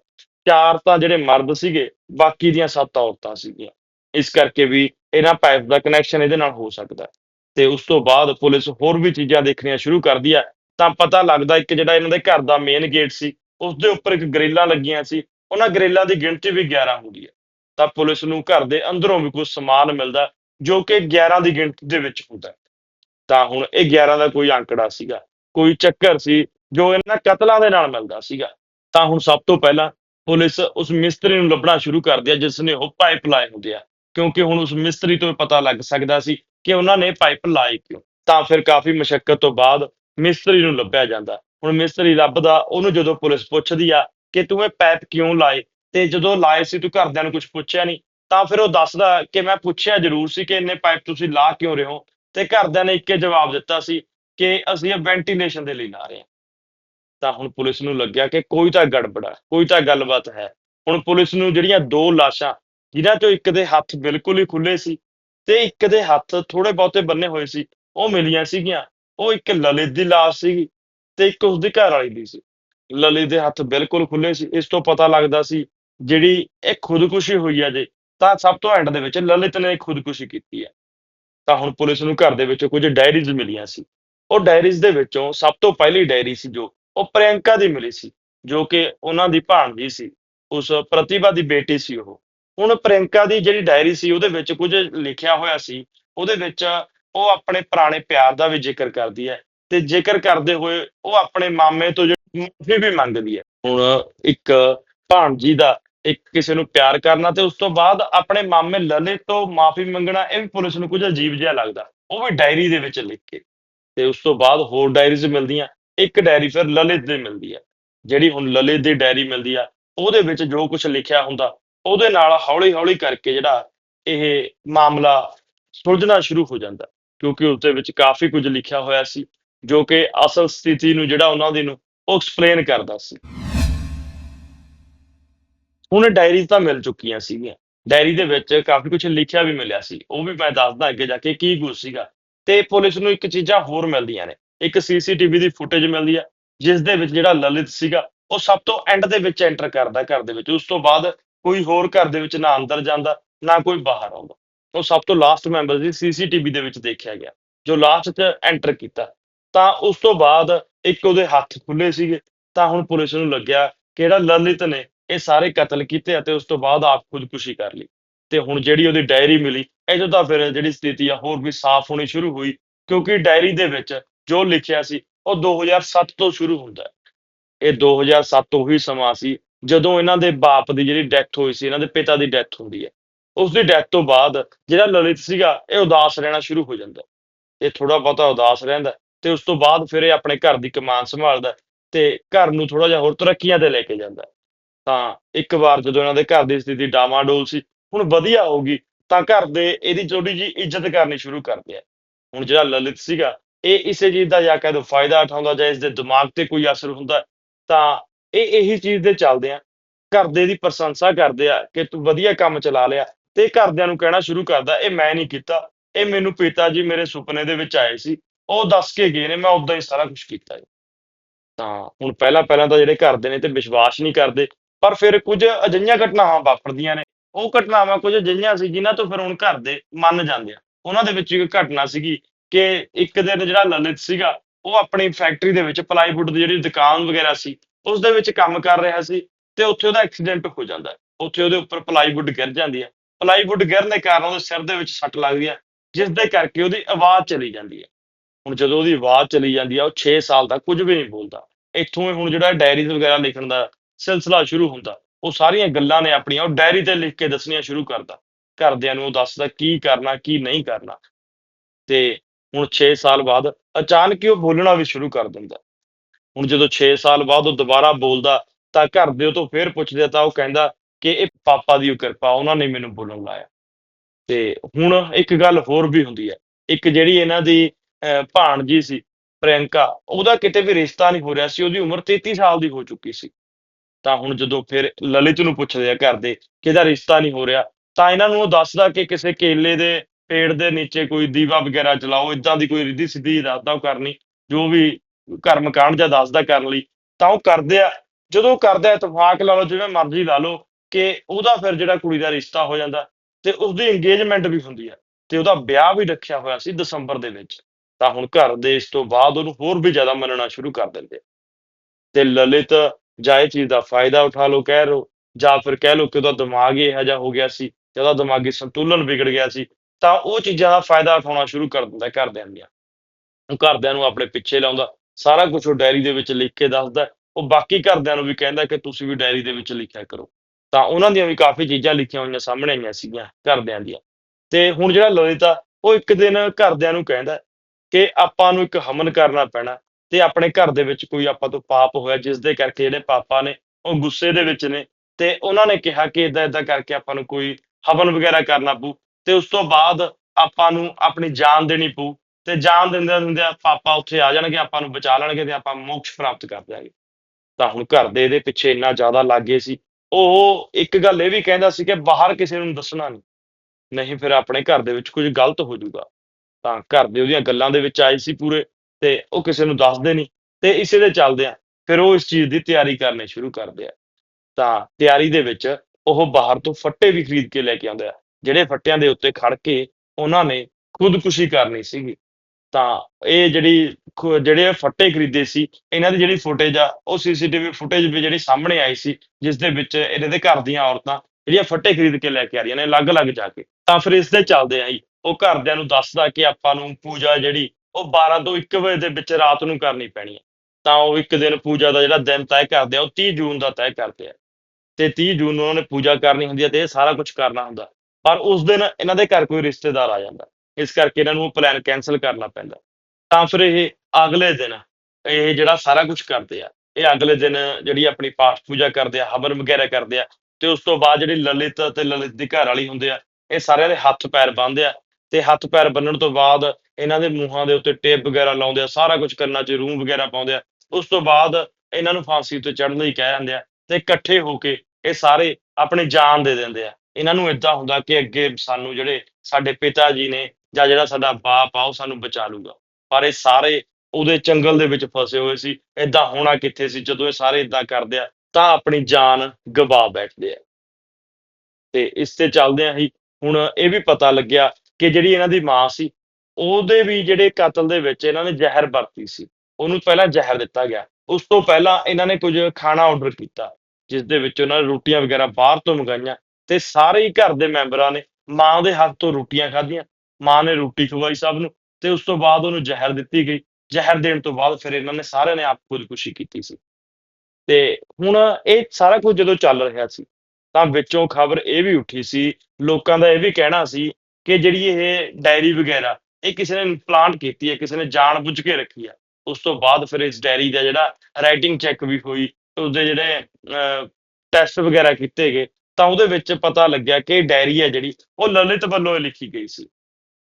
ਚਾਰ ਤਾਂ ਜਿਹੜੇ ਮਰਦ ਸੀਗੇ, ਬਾਕੀ ਦੀਆਂ ਸੱਤ ਔਰਤਾਂ ਸੀਗੀਆਂ। ਇਸ ਕਰਕੇ ਵੀ ਇਹਨਾਂ ਪਾਈਪ ਦਾ ਕਨੈਕਸ਼ਨ ਇਹਦੇ ਨਾਲ ਹੋ ਸਕਦਾ ਤੇ ਉਸ ਤੋਂ ਬਾਅਦ ਪੁਲਿਸ ਹੋਰ ਵੀ ਚੀਜ਼ਾਂ ਦੇਖਣੀਆਂ ਸ਼ੁਰੂ ਕਰਦੀ ਹੈ। ਤਾਂ ਪਤਾ ਲੱਗਦਾ ਇੱਕ ਜਿਹੜਾ ਇਹਨਾਂ ਦੇ ਘਰ ਦਾ ਮੇਨ ਗੇਟ ਸੀ ਉਸ ਦੇ ਉੱਪਰ ਇੱਕ ਗ੍ਰਿਲਾਂ ਲੱਗੀਆਂ ਸੀ। ਉਹਨਾਂ ਗ੍ਰਿਲਾਂ ਦੀ ਗਿਣਤੀ ਵੀ 11 ਹੁੰਦੀ ਹੈ। ਤਾਂ ਪੁਲਿਸ ਨੂੰ ਘਰ ਦੇ ਅੰਦਰੋਂ ਵੀ ਕੁਝ ਸਮਾਨ ਮਿਲਦਾ ਜੋ ਕਿ 11 ਦੀ ਗਿਣਤੀ ਦੇ ਵਿੱਚ ਹੁੰਦਾ ਤਾਂ ਹੁਣ ਇਹ 11 ਦਾ ਕੋਈ ਅੰਕੜਾ ਸੀਗਾ। ਕੋਈ ਚੱਕਰ ਸੀ, ਜੋ ਇਹਨਾਂ ਕਤਲਾਂ ਦੇ ਨਾਲ ਮਿਲਦਾ ਸੀਗਾ। ਤਾਂ ਹੁਣ ਸਭ ਤੋਂ ਪਹਿਲਾਂ ਪੁਲਿਸ ਉਸ ਮਿਸਤਰੀ ਨੂੰ ਲੱਭਣਾ ਸ਼ੁਰੂ ਕਰਦੀ ਹੈ ਜਿਸ ਨੇ ਉਹ ਪਾਈਪ ਲਾਏ ਹੁੰਦੇ ਆ। ਕਿਉਂਕਿ ਹੁਣ ਉਸ ਮਿਸਤਰੀ ਤੋਂ ਪਤਾ ਲੱਗ ਸਕਦਾ ਸੀ ਕਿ ਉਹਨਾਂ ਨੇ ਪਾਈਪ ਲਾਏ ਕਿਉਂ। ਤਾਂ ਫਿਰ ਕਾਫੀ ਮੁਸ਼ਕਲ ਤੋਂ ਬਾਅਦ ਮਿਸਤਰੀ ਨੂੰ ਲੱਭਿਆ ਜਾਂਦਾ। ਹੁਣ ਮਿਸਤਰੀ ਲੱਭਦਾ, ਉਹਨੂੰ ਜਦੋਂ ਪੁਲਿਸ ਪੁੱਛਦੀ ਆ ਕਿ ਤੂੰ ਇਹ ਪਾਈਪ ਕਿਉਂ ਲਾਏ? ਤੇ ਜਦੋਂ ਲਾਏ ਸੀ, ਤੂੰ ਘਰਦਿਆਂ ਨੂੰ ਕੁਝ ਪੁੱਛਿਆ ਨਹੀਂ ਤਾਂ ਫਿਰ ਉਹ ਦੱਸਦਾ ਕਿ ਮੈਂ ਪੁੱਛਿਆ ਜ਼ਰੂਰ ਸੀ ਕਿ ਇੰਨੇ ਪਾਈਪ ਤੁਸੀਂ ਲਾ ਕਿਉਂ ਰਹੇ ਹੋ? ਤੇ ਘਰਦਿਆਂ ਨੇ ਇੱਕੇ ਜਵਾਬ ਦਿੱਤਾ ਸੀ ਕਿ ਅਸੀਂ ਇਹ ਵੈਂਟੀਲੇਸ਼ਨ ਦੇ ਲਈ ਲਾ ਰਹੇ ਹਾਂ। ਤਾਂ ਹੁਣ ਪੁਲਿਸ ਨੂੰ ਲੱਗਿਆ ਕਿ ਕੋਈ ਤਾਂ ਗੜਬੜਾ ਕੋਈ ਤਾਂ ਗੱਲਬਾਤ ਹੈ। ਹੁਣ ਪੁਲਿਸ ਨੂੰ ਜਿਹੜੀਆਂ ਦੋ ਲਾਸ਼ਾਂ, ਜਿਨ੍ਹਾਂ ਚੋਂ ਇੱਕ ਦੇ ਹੱਥ ਬਿਲਕੁਲ ਹੀ ਖੁੱਲੇ ਸੀ ਤੇ ਇੱਕ ਦੇ ਹੱਥ ਥੋੜੇ ਬਹੁਤੇ ਬੰਨੇ ਹੋਏ ਸੀ, ਉਹ ਮਿਲੀਆਂ ਸੀਗੀਆਂ। ਉਹ ਇੱਕ ਲਲਿਤ ਦੀ ਲਾਸ਼ ਸੀਗੀ ਤੇ ਇੱਕ ਉਸਦੀ ਘਰ ਵਾਲੀ ਦੀ ਸੀ। ਲਲਿਤ ਦੇ ਹੱਥ ਬਿਲਕੁਲ ਖੁੱਲੇ ਸੀ, ਇਸ ਤੋਂ ਪਤਾ ਲੱਗਦਾ ਸੀ ਜਿਹੜੀ ਇਹ ਖੁਦਕੁਸ਼ੀ ਹੋਈ ਹੈ ਜੇ, ਤਾਂ ਸਭ ਤੋਂ ਐਂਡ ਦੇ ਵਿੱਚ ਲਲਿਤ ਨੇ ਖੁਦਕੁਸ਼ੀ ਕੀਤੀ ਹੈ ਤਾਂ ਹੁਣ ਪੁਲਿਸ ਨੂੰ ਘਰ ਦੇ ਵਿੱਚੋਂ ਕੁਝ ਡਾਇਰੀਜ਼ ਮਿਲੀਆਂ ਸੀ। ਉਹ ਡਾਇਰੀਜ਼ ਦੇ ਵਿੱਚੋਂ ਸਭ ਤੋਂ ਪਹਿਲੀ ਡਾਇਰੀ ਸੀ ਜੋ ਉਹ ਪ੍ਰਿਯੰਕਾ ਦੀ ਮਿਲੀ ਸੀ, ਜੋ ਕਿ ਉਹਨਾਂ ਦੀ ਭਾਣਜੀ ਸੀ, ਉਸ ਪ੍ਰਤਿਭਾ ਦੀ ਬੇਟੀ ਸੀ ਉਹ। ਹੁਣ ਪ੍ਰਿਯੰਕਾ ਦੀ ਜਿਹੜੀ ਡਾਇਰੀ ਸੀ, ਉਹਦੇ ਵਿੱਚ ਕੁਝ ਲਿਖਿਆ ਹੋਇਆ ਸੀ, ਉਹਦੇ ਵਿੱਚ ਉਹ ਆਪਣੇ ਪੁਰਾਣੇ ਪਿਆਰ ਦਾ ਵੀ ਜ਼ਿਕਰ ਕਰਦੀ ਹੈ ਤੇ ਜ਼ਿਕਰ ਕਰਦੇ ਹੋਏ ਉਹ ਆਪਣੇ ਮਾਮੇ ਤੋਂ ਮਾਫੀ ਵੀ ਮੰਗਦੀ ਹੈ। ਹੁਣ ਇੱਕ ਭਾਣਜੀ ਦਾ ਇੱਕ ਕਿਸੇ ਨੂੰ ਪਿਆਰ ਕਰਨਾ ਤੇ ਉਸ ਤੋਂ ਬਾਅਦ ਆਪਣੇ ਮਾਮੇ ਲਲੇ ਤੋਂ ਮਾਫੀ ਮੰਗਣਾ, ਇਹ ਵੀ ਪੁਲਿਸ ਨੂੰ ਕੁਝ ਅਜੀਬ ਜਿਹਾ ਲੱਗਦਾ। ਉਹ ਵੀ ਡਾਇਰੀ ਦੇ ਵਿੱਚ ਲਿਖ ਕੇ ਤੇ ਉਸ ਤੋਂ ਬਾਅਦ ਹੋਰ ਡਾਇਰੀਜ਼ ਮਿਲਦੀਆਂ। ਇੱਕ ਡਾਇਰੀ ਫਿਰ ਲਲਿਤ ਦੀ ਮਿਲਦੀ ਹੈ, ਜਿਹੜੀ ਹੁਣ ਲਲਿਤ ਦੀ ਡਾਇਰੀ ਮਿਲਦੀ ਆ, ਉਹਦੇ ਵਿੱਚ ਜੋ ਕੁਝ ਲਿਖਿਆ ਹੁੰਦਾ, ਉਹਦੇ ਨਾਲ ਹੌਲੀ ਹੌਲੀ ਕਰਕੇ ਜਿਹੜਾ ਇਹ ਮਾਮਲਾ ਸੁਲਝਣਾ ਸ਼ੁਰੂ ਹੋ ਜਾਂਦਾ, ਕਿਉਂਕਿ ਉਸ ਦੇ ਵਿੱਚ ਕਾਫੀ ਕੁਝ ਲਿਖਿਆ ਹੋਇਆ ਸੀ, ਜੋ ਕਿ ਅਸਲ ਸਥਿਤੀ ਨੂੰ, ਜਿਹੜਾ ਉਹਨਾਂ ਦੀ ਨੂੰ, ਉਹ ਐਕਸਪਲੇਨ ਕਰਦਾ ਸੀ। ਹੁਣ ਡਾਇਰੀਜ਼ ਤਾਂ ਮਿਲ ਚੁੱਕੀਆਂ ਸੀਗੀਆਂ ਡਾਇਰੀ ਦੇ ਵਿੱਚ ਕਾਫੀ ਕੁਝ ਲਿਖਿਆ ਵੀ ਮਿਲਿਆ ਸੀ, ਉਹ ਵੀ ਮੈਂ ਦੱਸਦਾ ਅੱਗੇ ਜਾ ਕੇ ਕੀ ਕੁਝ ਸੀਗਾ, ਤੇ ਪੁਲਿਸ ਨੂੰ ਇੱਕ ਚੀਜ਼ਾਂ ਹੋਰ ਮਿਲਦੀਆਂ ਨੇ ਇੱਕ ਸੀਸੀਟੀਵੀ ਦੀ ਫੁਟੇਜ ਮਿਲਦੀ ਹੈ ਜਿਸ ਦੇ ਵਿੱਚ ਜਿਹੜਾ ਲਲਿਤ ਸੀਗਾ, ਉਹ ਸਭ ਤੋਂ ਐਂਡ ਦੇ ਵਿੱਚ ਐਂਟਰ ਕਰਦਾ ਘਰ ਦੇ ਵਿੱਚ। ਉਸ ਤੋਂ ਬਾਅਦ ਕੋਈ ਹੋਰ ਘਰ ਦੇ ਵਿੱਚ ਨਾ ਅੰਦਰ ਜਾਂਦਾ, ਨਾ ਕੋਈ ਬਾਹਰ ਆਉਂਦਾ। ਉਹ ਸਭ ਤੋਂ ਲਾਸਟ ਮੈਂਬਰ ਸੀ ਸੀਸੀਟੀਵੀ ਦੇ ਵਿੱਚ ਦੇਖਿਆ ਗਿਆ, ਜੋ ਲਾਸਟ 'ਚ ਐਂਟਰ ਕੀਤਾ। ਤਾਂ ਉਸ ਤੋਂ ਬਾਅਦ ਇੱਕ ਉਹਦੇ ਹੱਥ ਖੁੱਲੇ ਸੀਗੇ। ਤਾਂ ਹੁਣ ਪੁਲਿਸ ਨੂੰ ਲੱਗਿਆ ਕਿ ਜਿਹੜਾ ਲਲਿਤ ਨੇ ਇਹ ਸਾਰੇ ਕਤਲ ਕੀਤੇ ਅਤੇ ਉਸ ਤੋਂ ਬਾਅਦ ਆਪ ਖੁਦਕੁਸ਼ੀ ਕਰ ਲਈ। ਤੇ ਹੁਣ ਜਿਹੜੀ ਉਹਦੀ ਡਾਇਰੀ ਮਿਲੀ, ਇਹ ਜੋ ਤਾਂ ਫਿਰ ਜਿਹੜੀ ਸਥਿਤੀ ਆ, ਹੋਰ ਵੀ ਸਾਫ਼ ਹੋਣੀ ਸ਼ੁਰੂ ਹੋਈ, ਕਿਉਂਕਿ ਡਾਇਰੀ ਦੇ ਵਿੱਚ ਜੋ ਲਿਖਿਆ ਸੀ, ਉਹ 2007 ਤੋਂ ਸ਼ੁਰੂ ਹੁੰਦਾ ਹੈ। ਇਹ 2007 ਉਹੀ ਸਮਾਂ ਸੀ ਜਦੋਂ ਇਹਨਾਂ ਦੇ ਬਾਪ ਦੀ ਜਿਹੜੀ ਡੈਥ ਹੋਈ ਸੀ, ਇਹਨਾਂ ਦੇ ਪਿਤਾ ਦੀ ਡੈਥ ਹੁੰਦੀ ਹੈ। ਉਸ ਦੀ ਡੈਥ ਤੋਂ ਬਾਅਦ ਜਿਹੜਾ ਲਲਿਤ ਸੀਗਾ, ਇਹ ਉਦਾਸ ਰਹਿਣਾ ਸ਼ੁਰੂ ਹੋ ਜਾਂਦਾ ਇਹ ਥੋੜਾ ਬਹੁਤਾ ਉਦਾਸ ਰਹਿੰਦਾ ਤੇ ਉਸ ਤੋਂ ਬਾਅਦ ਫਿਰ ਇਹ ਆਪਣੇ ਘਰ ਦੀ ਕਮਾਨ ਸੰਭਾਲਦਾ ਤੇ ਘਰ ਨੂੰ ਥੋੜਾ ਜਿਹਾ ਹੋਰ ਤਰੱਕੀਆਂ ਤੇ ਲੈ ਕੇ ਜਾਂਦਾ ਤਾਂ ਇੱਕ ਵਾਰ ਜਦੋਂ ਇਹਨਾਂ ਦੇ ਘਰ ਦੀ ਸਥਿਤੀ ਡਾਮਾਡੋਲ ਸੀ, ਹੁਣ ਵਧੀਆ ਹੋ ਗਈ ਤਾਂ ਘਰ ਦੇ ਇਹਦੀ ਥੋੜੀ ਜੀ ਇੱਜ਼ਤ ਕਰਨੀ ਸ਼ੁਰੂ ਕਰਦੇ ਆ। ਹੁਣ ਜਿਹੜਾ ਲਲਿਤ ਸੀਗਾ ਇਹ ਇਸੇ ਚੀਜ਼ ਦਾ ਜਾਂ ਕਹਿ ਦੋ ਫਾਇਦਾ ਉਠਾਉਂਦਾ ਜਾਂ ਇਸ ਦੇ ਦਿਮਾਗ ਤੇ ਕੋਈ ਅਸਰ ਹੁੰਦਾ, ਤਾਂ ਇਹ ਇਹੀ ਚੀਜ਼ ਦੇ ਚੱਲਦੇ ਆ। ਘਰਦੇ ਦੀ ਪ੍ਰਸ਼ੰਸਾ ਕਰਦੇ ਆ ਕਿ ਤੂੰ ਵਧੀਆ ਕੰਮ ਚਲਾ ਲਿਆ ਤੇ ਘਰਦਿਆਂ ਨੂੰ ਕਹਿਣਾ ਸ਼ੁਰੂ ਕਰਦਾ, ਇਹ ਮੈਂ ਨਹੀਂ ਕੀਤਾ, ਇਹ ਮੈਨੂੰ ਪਿਤਾ ਜੀ ਮੇਰੇ ਸੁਪਨੇ ਦੇ ਵਿੱਚ ਆਏ ਸੀ, ਉਹ ਦੱਸ ਕੇ ਗਏ ਨੇ, ਮੈਂ ਉਦਾਂ ਹੀ ਸਾਰਾ ਕੁਝ ਕੀਤਾ ਤਾਂ ਹੁਣ ਪਹਿਲਾਂ ਪਹਿਲਾਂ ਤਾਂ ਜਿਹੜੇ ਘਰਦੇ ਨੇ ਤੇ ਵਿਸ਼ਵਾਸ ਨਹੀਂ ਕਰਦੇ, ਪਰ ਫਿਰ ਕੁਝ ਅਜਿਹੀਆਂ ਘਟਨਾਵਾਂ ਵਾਪਰਦੀਆਂ ਨੇ। ਉਹ ਘਟਨਾਵਾਂ ਕੁਝ ਅਜਿਹੀਆਂ ਸੀ ਜਿਨ੍ਹਾਂ ਤੋਂ ਫਿਰ ਹੁਣ ਘਰ ਦੇ ਮੰਨ ਜਾਂਦੇ ਆ। ਉਹਨਾਂ ਦੇ ਵਿੱਚ ਇੱਕ ਘਟਨਾ ਸੀਗੀ ਕਿ ਇੱਕ ਦਿਨ ਜਿਹੜਾ ਲਲਿਤ ਸੀਗਾ, ਉਹ ਆਪਣੀ ਫੈਕਟਰੀ ਦੇ ਵਿੱਚ ਪਲਾਈਵੁੱਡ ਦੀ ਜਿਹੜੀ ਦੁਕਾਨ ਵਗੈਰਾ ਸੀ, ਉਸ ਦੇ ਵਿੱਚ ਕੰਮ ਕਰ ਰਿਹਾ ਸੀ ਤੇ ਉੱਥੇ ਉਹਦਾ ਐਕਸੀਡੈਂਟ ਹੋ ਜਾਂਦਾ ਹੈ। ਉੱਥੇ ਉਹਦੇ ਉੱਪਰ ਪਲਾਈਵੁੱਡ ਗਿਰ ਜਾਂਦੀ ਹੈ। ਪਲਾਈਵੁੱਡ ਗਿਰਨ ਦੇ ਕਾਰਨ ਉਹਦੇ ਸਿਰ ਦੇ ਵਿੱਚ ਸੱਟ ਲੱਗਦੀ ਹੈ, ਜਿਸ ਦੇ ਕਰਕੇ ਉਹਦੀ ਆਵਾਜ਼ ਚਲੀ ਜਾਂਦੀ ਹੈ। ਹੁਣ ਜਦੋਂ ਉਹਦੀ ਆਵਾਜ਼ ਚਲੀ ਜਾਂਦੀ ਹੈ, ਉਹ 6 ਸਾਲ ਦਾ ਕੁਝ ਵੀ ਨਹੀਂ ਬੋਲਦਾ। ਇੱਥੋਂ ਹੀ ਹੁਣ ਜਿਹੜਾ ਡਾਇਰੀਜ਼ ਵਗੈਰਾ ਲਿਖਣ ਦਾ ਸਿਲਸਿਲਾ ਸ਼ੁਰੂ ਹੁੰਦਾ, ਉਹ ਸਾਰੀਆਂ ਗੱਲਾਂ ਨੇ ਆਪਣੀਆਂ, ਉਹ ਡਾਇਰੀ ਤੇ ਲਿਖ ਕੇ ਦੱਸਣੀਆਂ ਸ਼ੁਰੂ ਕਰਦਾ। ਘਰਦਿਆਂ ਨੂੰ ਉਹ ਦੱਸਦਾ ਕੀ ਕਰਨਾ, ਕੀ ਨਹੀਂ ਕਰਨਾ। ਤੇ ਹੁਣ 6 ਸਾਲ ਬਾਅਦ ਅਚਾਨਕ ਹੀ ਉਹ ਬੋਲਣਾ ਵੀ ਸ਼ੁਰੂ ਕਰ ਦਿੰਦਾ ਹੁਣ ਜਦੋਂ 6 ਸਾਲ ਬਾਅਦ ਉਹ ਦੁਬਾਰਾ ਬੋਲਦਾ ਤਾਂ ਘਰ ਦੇ ਉਹ ਤੋਂ ਫੇਰ ਪੁੱਛਦੇ ਤਾਂ ਉਹ ਕਹਿੰਦਾ ਕਿ ਇਹ ਪਾਪਾ ਦੀ ਓ ਕਿਰਪਾ, ਉਹਨਾਂ ਨੇ ਮੈਨੂੰ ਬੋਲਣ ਲਾਇਆ। ਤੇ ਹੁਣ ਇੱਕ ਗੱਲ ਹੋਰ ਵੀ ਹੁੰਦੀ ਹੈ। ਇੱਕ ਜਿਹੜੀ ਇਹਨਾਂ ਦੀ, ਅਹ ਭਾਣਜੀ ਸੀ, ਪ੍ਰਿਯੰਕਾ, ਉਹਦਾ ਕਿਤੇ ਵੀ ਰਿਸ਼ਤਾ ਨਹੀਂ ਹੋ ਰਿਹਾ ਸੀ। ਉਹਦੀ ਉਮਰ 33 ਸਾਲ ਦੀ ਹੋ ਚੁੱਕੀ ਸੀ। ਤਾਂ ਹੁਣ ਜਦੋਂ ਫਿਰ ਲਲਿਤ ਨੂੰ ਪੁੱਛਦੇ ਆ ਘਰ ਦੇ ਕਿ ਇਹਦਾ ਰਿਸ਼ਤਾ ਨਹੀਂ ਹੋ ਰਿਹਾ, ਤਾਂ ਇਹਨਾਂ ਨੂੰ ਉਹ ਦੱਸਦਾ ਕਿ ਕਿਸੇ ਕੇਲੇ ਦੇ ਪੇੜ ਦੇ ਨੀਚੇ ਕੋਈ ਦੀਵਾ ਵਗੈਰਾ ਜਲਾਓ ਇਦਾਂ ਦੀ ਕੋਈ ਰਿੱਧੀ ਸਿੱਧੀ ਦੱਸਦਾ ਉਹ ਕਰਨੀ, ਜੋ ਵੀ ਕਰਮ ਕਾਂਡ ਜਾਂ ਦੱਸਦਾ ਕਰਨ ਲਈ, ਤਾਂ ਉਹ ਕਰਦੇ ਆ। ਜਦੋਂ ਉਹ ਕਰਦਾ, ਇਤਫਾਕ ਲਾ ਲਓ, ਜਿਵੇਂ ਮਰਜ਼ੀ ਲਾ ਲਓ ਕਿ ਉਹਦਾ ਫਿਰ ਜਿਹੜਾ ਕੁੜੀ ਦਾ ਰਿਸ਼ਤਾ ਹੋ ਜਾਂਦਾ ਤੇ ਉਸਦੀ ਇੰਗੇਜਮੈਂਟ ਵੀ ਹੁੰਦੀ ਆ ਤੇ ਉਹਦਾ ਵਿਆਹ ਵੀ ਰੱਖਿਆ ਹੋਇਆ ਸੀ ਦਸੰਬਰ ਦੇ ਵਿੱਚ। ਤਾਂ ਹੁਣ ਘਰ ਦੇ ਇਸ ਤੋਂ ਬਾਅਦ ਉਹਨੂੰ ਹੋਰ ਵੀ ਜ਼ਿਆਦਾ ਮੰਨਣਾ ਸ਼ੁਰੂ ਕਰ ਦਿੰਦੇ ਆ। ਤੇ ਲਲਿਤ ਜਾਂ ਇਹ ਚੀਜ਼ ਦਾ ਫਾਇਦਾ ਉਠਾ ਲਓ, ਕਹਿ ਲਓ, ਜਾਂ ਫਿਰ ਕਹਿ ਲਓ ਕਿ ਉਹਦਾ ਦਿਮਾਗ ਹੀ ਇਹੋ ਜਿਹਾ ਹੋ ਗਿਆ ਸੀ, ਤੇ ਉਹਦਾ ਦਿਮਾਗੀ ਸੰਤੁਲਨ ਵਿਗੜ ਗਿਆ ਸੀ ਤਾਂ ਉਹ ਚੀਜ਼ਾਂ ਦਾ ਫਾਇਦਾ ਉਠਾਉਣਾ ਸ਼ੁਰੂ ਕਰ ਦਿੰਦਾ, ਘਰਦਿਆਂ ਦੀਆਂ। ਉਹ ਘਰਦਿਆਂ ਨੂੰ ਆਪਣੇ ਪਿੱਛੇ ਲਾਉਂਦਾ, ਸਾਰਾ ਕੁਝ ਉਹ ਡਾਇਰੀ ਦੇ ਵਿੱਚ ਲਿਖ ਕੇ ਦੱਸਦਾ। ਉਹ ਬਾਕੀ ਘਰਦਿਆਂ ਨੂੰ ਵੀ ਕਹਿੰਦਾ ਕਿ ਤੁਸੀਂ ਵੀ ਡਾਇਰੀ ਦੇ ਵਿੱਚ ਲਿਖਿਆ ਕਰੋ। ਤਾਂ ਉਹਨਾਂ ਦੀਆਂ ਵੀ ਕਾਫੀ ਚੀਜ਼ਾਂ ਲਿਖੀਆਂ ਹੋਈਆਂ ਸਾਹਮਣੇ ਆਈਆਂ ਸੀਗੀਆਂ ਘਰਦਿਆਂ ਦੀਆਂ। ਤੇ ਹੁਣ ਜਿਹੜਾ ਲਲਿਤ ਆ ਉਹ ਇੱਕ ਦਿਨ ਘਰਦਿਆਂ ਨੂੰ ਕਹਿੰਦਾ ਕਿ ਆਪਾਂ ਨੂੰ ਇੱਕ ਹਮਨ ਕਰਨਾ ਪੈਣਾ ਤੇ ਆਪਣੇ ਘਰ ਦੇ ਵਿੱਚ ਕੋਈ ਆਪਾਂ ਤੋਂ ਪਾਪ ਹੋਇਆ, ਜਿਸ ਦੇ ਕਰਕੇ ਜਿਹੜੇ ਪਾਪਾ ਨੇ, ਉਹ ਗੁੱਸੇ ਦੇ ਵਿੱਚ ਨੇ ਤੇ ਉਹਨਾਂ ਨੇ ਕਿਹਾ ਕਿ ਇਦਾਂ ਇਦਾਂ ਕਰਕੇ ਆਪਾਂ ਨੂੰ ਕੋਈ ਹਵਨ ਵਗੈਰਾ ਕਰਨਾ ਪਊ। ਤੇ ਉਸ ਤੋਂ ਬਾਅਦ ਆਪਾਂ ਨੂੰ ਆਪਣੀ ਜਾਨ ਦੇਣੀ ਪਊ ਤੇ ਜਾਨ ਦਿੰਦਿਆਂ ਦਿੰਦਿਆਂ ਪਾਪਾ ਉੱਥੇ ਆ ਜਾਣਗੇ, ਆਪਾਂ ਨੂੰ ਬਚਾ ਲੈਣਗੇ ਤੇ ਆਪਾਂ ਮੋਕਸ਼ ਪ੍ਰਾਪਤ ਕਰ ਦਿਆਂਗੇ। ਤਾਂ ਹੁਣ ਘਰ ਦੇ ਇਹਦੇ ਪਿੱਛੇ ਇੰਨਾ ਜ਼ਿਆਦਾ ਲੱਗੇ ਸੀ। ਉਹ ਇੱਕ ਗੱਲ ਇਹ ਵੀ ਕਹਿੰਦਾ ਸੀ ਕਿ ਬਾਹਰ ਕਿਸੇ ਨੂੰ ਦੱਸਣਾ ਨਹੀਂ ਨਹੀਂ ਫਿਰ ਆਪਣੇ ਘਰ ਦੇ ਵਿੱਚ ਕੁਝ ਗਲਤ ਹੋ ਜਾਊਗਾ। ਤਾਂ ਘਰ ਦੇ ਉਹਦੀਆਂ ਗੱਲਾਂ ਦੇ ਵਿੱਚ ਆਏ ਸੀ ਪੂਰੇ ਤੇ ਉਹ ਕਿਸੇ ਨੂੰ ਦੱਸਦੇ ਨਹੀਂ ਤੇ ਇਸੇ ਦੇ ਚੱਲਦੇ ਆ ਫਿਰ ਉਹ ਇਸ ਚੀਜ਼ ਦੀ ਤਿਆਰੀ ਕਰਨੀ ਸ਼ੁਰੂ ਕਰਦੇ ਆ ਤਾਂ ਤਿਆਰੀ ਦੇ ਵਿੱਚ ਉਹ ਬਾਹਰ ਤੋਂ ਫੱਟੇ ਵੀ ਖਰੀਦ ਕੇ ਲੈ ਕੇ ਆਉਂਦੇ। ਆ ਜਿਹੜੇ ਫੱਟਿਆਂ ਦੇ ਉੱਤੇ ਖੜ ਕੇ ਉਹਨਾਂ ਨੇ ਖੁਦਕੁਸ਼ੀ ਕਰਨੀ ਸੀਗੀ। ਤਾਂ ਇਹ ਜਿਹੜੀ ਜਿਹੜੇ ਫੱਟੇ ਖਰੀਦੇ ਸੀ, ਇਹਨਾਂ ਦੀ ਜਿਹੜੀ ਫੁਟੇਜ ਆ, ਉਹ ਸੀਸੀਟੀਵੀ ਫੁਟੇਜ ਵੀ ਜਿਹੜੀ ਸਾਹਮਣੇ ਆਈ ਸੀ, ਜਿਸ ਦੇ ਵਿੱਚ ਇਹਨਾਂ ਦੇ ਘਰ ਦੀਆਂ ਔਰਤਾਂ ਜਿਹੜੀਆਂ ਫੱਟੇ ਖਰੀਦ ਕੇ ਲੈ ਕੇ ਆ ਰਹੀਆਂ ਨੇ, ਅਲੱਗ-ਅਲੱਗ ਜਾ ਕੇ। ਤਾਂ ਫਿਰ ਇਸ ਦੇ ਚੱਲਦੇ ਆ ਜੀ, ਉਹ ਘਰਦਿਆਂ ਨੂੰ ਦੱਸਦਾ ਕਿ ਆਪਾਂ ਨੂੰ ਪੂਜਾ ਜਿਹੜੀ, ਉਹ 12 ਤੋਂ 1 ਵਜੇ ਦੇ ਵਿੱਚ ਰਾਤ ਨੂੰ ਕਰਨੀ ਪੈਣੀ ਹੈ ਤਾਂ ਉਹ ਇੱਕ ਦਿਨ ਪੂਜਾ ਦਾ ਜਿਹੜਾ ਦਿਨ ਤੈਅ ਕਰਦੇ ਆ, ਉਹ 30 ਜੂਨ ਦਾ ਤੈਅ ਕਰਦੇ ਆ। ਤੇ 30 ਜੂਨ ਨੂੰ ਉਹਨਾਂ ਨੇ ਪੂਜਾ ਕਰਨੀ ਹੁੰਦੀ ਹੈ ਤੇ ਇਹ ਸਾਰਾ ਕੁਝ ਕਰਨਾ ਹੁੰਦਾ। ਪਰ ਉਸ ਦਿਨ ਇਹਨਾਂ ਦੇ ਘਰ ਕੋਈ ਰਿਸ਼ਤੇਦਾਰ ਆ ਜਾਂਦਾ। ਇਸ ਕਰਕੇ ਇਹਨਾਂ ਨੂੰ ਪਲਾਨ ਕੈਨਸਲ ਕਰਨਾ ਪੈਂਦਾ। ਤਾਂ ਫਿਰ ਇਹ ਅਗਲੇ ਦਿਨ ਇਹ ਜਿਹੜਾ ਸਾਰਾ ਕੁਝ ਕਰਦੇ ਆ, ਇਹ ਅਗਲੇ ਦਿਨ ਜਿਹੜੀ ਆਪਣੀ ਪਾਠ ਪੂਜਾ ਕਰਦੇ ਆ, ਹਵਨ ਵਗੈਰਾ ਕਰਦੇ ਆ ਤੇ ਉਸ ਤੋਂ ਬਾਅਦ ਜਿਹੜੀ ਲਲਿਤ ਤੇ ਲਲਿਤ ਦੀ ਘਰ ਵਾਲੀ ਹੁੰਦੇ ਆ, ਇਹ ਸਾਰਿਆਂ ਦੇ ਹੱਥ ਪੈਰ ਬੰਨ੍ਹਦੇ ਆ ਤੇ ਹੱਥ ਪੈਰ ਬੰਨਣ ਤੋਂ ਬਾਅਦ ਇਹਨਾਂ ਦੇ ਮੂੰਹਾਂ ਦੇ ਉੱਤੇ ਟੇਪ ਵਗੈਰਾ ਲਾਉਂਦੇ ਆ, ਸਾਰਾ ਕੁਝ ਕਰਨਾ 'ਚ ਰੂੰ ਵਗੈਰਾ ਪਾਉਂਦੇ ਆ। ਉਸ ਤੋਂ ਬਾਅਦ ਇਹਨਾਂ ਨੂੰ ਫਾਂਸੀ ਉੱਤੇ ਚੜ੍ਹਨ ਲਈ ਕਹਿ ਜਾਂਦੇ ਆ ਤੇ ਇਕੱਠੇ ਹੋ ਕੇ ਇਹ ਸਾਰੇ ਆਪਣੀ ਜਾਨ ਦੇ ਦਿੰਦੇ ਆ। ਇਹਨਾਂ ਨੂੰ ਇਦਾਂ ਹੁੰਦਾ ਕਿ ਅੱਗੇ ਸਾਨੂੰ ਜਿਹੜੇ ਸਾਡੇ ਪਿਤਾ ਜੀ ਨੇ ਜਾਂ ਜਿਹੜਾ ਸਾਡਾ ਬਾਪ ਆ, ਉਹ ਸਾਨੂੰ ਬਚਾ ਲੂਗਾ। ਪਰ ਇਹ ਸਾਰੇ ਉਹਦੇ ਚੰਗਲ ਦੇ ਵਿੱਚ ਫਸੇ ਹੋਏ ਸੀ। ਇਦਾਂ ਹੋਣਾ ਕਿੱਥੇ ਸੀ? ਜਦੋਂ ਇਹ ਸਾਰੇ ਇਦਾਂ ਕਰਦੇ ਆ, ਤਾਂ ਆਪਣੀ ਜਾਨ ਗਵਾ ਬੈਠਦੇ ਆ। ਤੇ ਇਸ ਤੇ ਚੱਲਦੇ ਆ ਹੀ ਹੁਣ ਇਹ ਵੀ ਪਤਾ ਲੱਗਿਆ ਕਿ ਜਿਹੜੀ ਇਹਨਾਂ ਦੀ ਮਾਂ ਸੀ, ਉਹਦੇ ਵੀ ਜਿਹੜੇ ਕਤਲ ਦੇ ਵਿੱਚ ਇਹਨਾਂ ਨੇ ਜ਼ਹਿਰ ਵਰਤੀ ਸੀ। ਉਹਨੂੰ ਪਹਿਲਾਂ ਜ਼ਹਿਰ ਦਿੱਤਾ ਗਿਆ। ਉਸ ਤੋਂ ਪਹਿਲਾਂ ਇਹਨਾਂ ਨੇ ਕੁਝ ਖਾਣਾ ਆਰਡਰ ਕੀਤਾ, ਜਿਸ ਦੇ ਵਿੱਚ ਉਹਨਾਂ ਨੇ ਰੋਟੀਆਂ ਵਗੈਰਾ ਬਾਹਰ ਤੋਂ ਮੰਗਾਈਆਂ। ਤੇ ਸਾਰੇ ਹੀ ਘਰ ਦੇ ਮੈਂਬਰਾਂ ਨੇ ਮਾਂ ਦੇ ਹੱਥ ਤੋਂ ਰੋਟੀਆਂ ਖਾਧੀਆਂ, ਮਾਂ ਨੇ ਰੋਟੀ ਖਵਾਈ ਸਭ ਨੂੰ ਤੇ ਉਸ ਤੋਂ ਬਾਅਦ ਉਹਨੂੰ ਜ਼ਹਿਰ ਦਿੱਤੀ ਗਈ। ਜ਼ਹਿਰ ਦੇਣ ਤੋਂ ਬਾਅਦ ਫਿਰ ਇਹਨਾਂ ਨੇ ਸਾਰਿਆਂ ਨੇ ਆਪ ਖੁਦਕੁਸ਼ੀ ਕੀਤੀ ਸੀ। ਤੇ ਹੁਣ ਇਹ ਸਾਰਾ ਕੁਝ ਜਦੋਂ ਚੱਲ ਰਿਹਾ ਸੀ, ਤਾਂ ਵਿੱਚੋਂ ਖਬਰ ਇਹ ਵੀ ਉੱਠੀ ਸੀ, ਲੋਕਾਂ ਦਾ ਇਹ ਵੀ ਕਹਿਣਾ ਸੀ ਕਿ ਜਿਹੜੀ ਇਹ ਡਾਇਰੀ ਵਗੈਰਾ, ਇਹ ਕਿਸੇ ਨੇ ਪਲਾਂਟ ਕੀਤੀ ਹੈ, ਕਿਸੇ ਨੇ ਜਾਣਬੁੱਝ ਕੇ ਰੱਖੀ ਹੈ। ਉਸ ਤੋਂ ਬਾਅਦ ਫਿਰ ਇਸ ਡਾਇਰੀ ਦਾ ਜਿਹੜਾ ਰਾਈਟਿੰਗ ਚੈੱਕ ਵੀ ਹੋਈ ਉਸਦੇ ਜਿਹੜੇ ਟੈਸਟ ਵਗੈਰਾ ਕੀਤੇ ਗਏ ਤਾਂ ਉਹਦੇ ਵਿੱਚ ਪਤਾ ਲੱਗਿਆ ਕਿ ਇਹ ਡਾਇਰੀ ਹੈ ਜਿਹੜੀ, ਉਹ ਲਲਿਤ ਵੱਲੋਂ ਇਹ ਲਿਖੀ ਗਈ ਸੀ।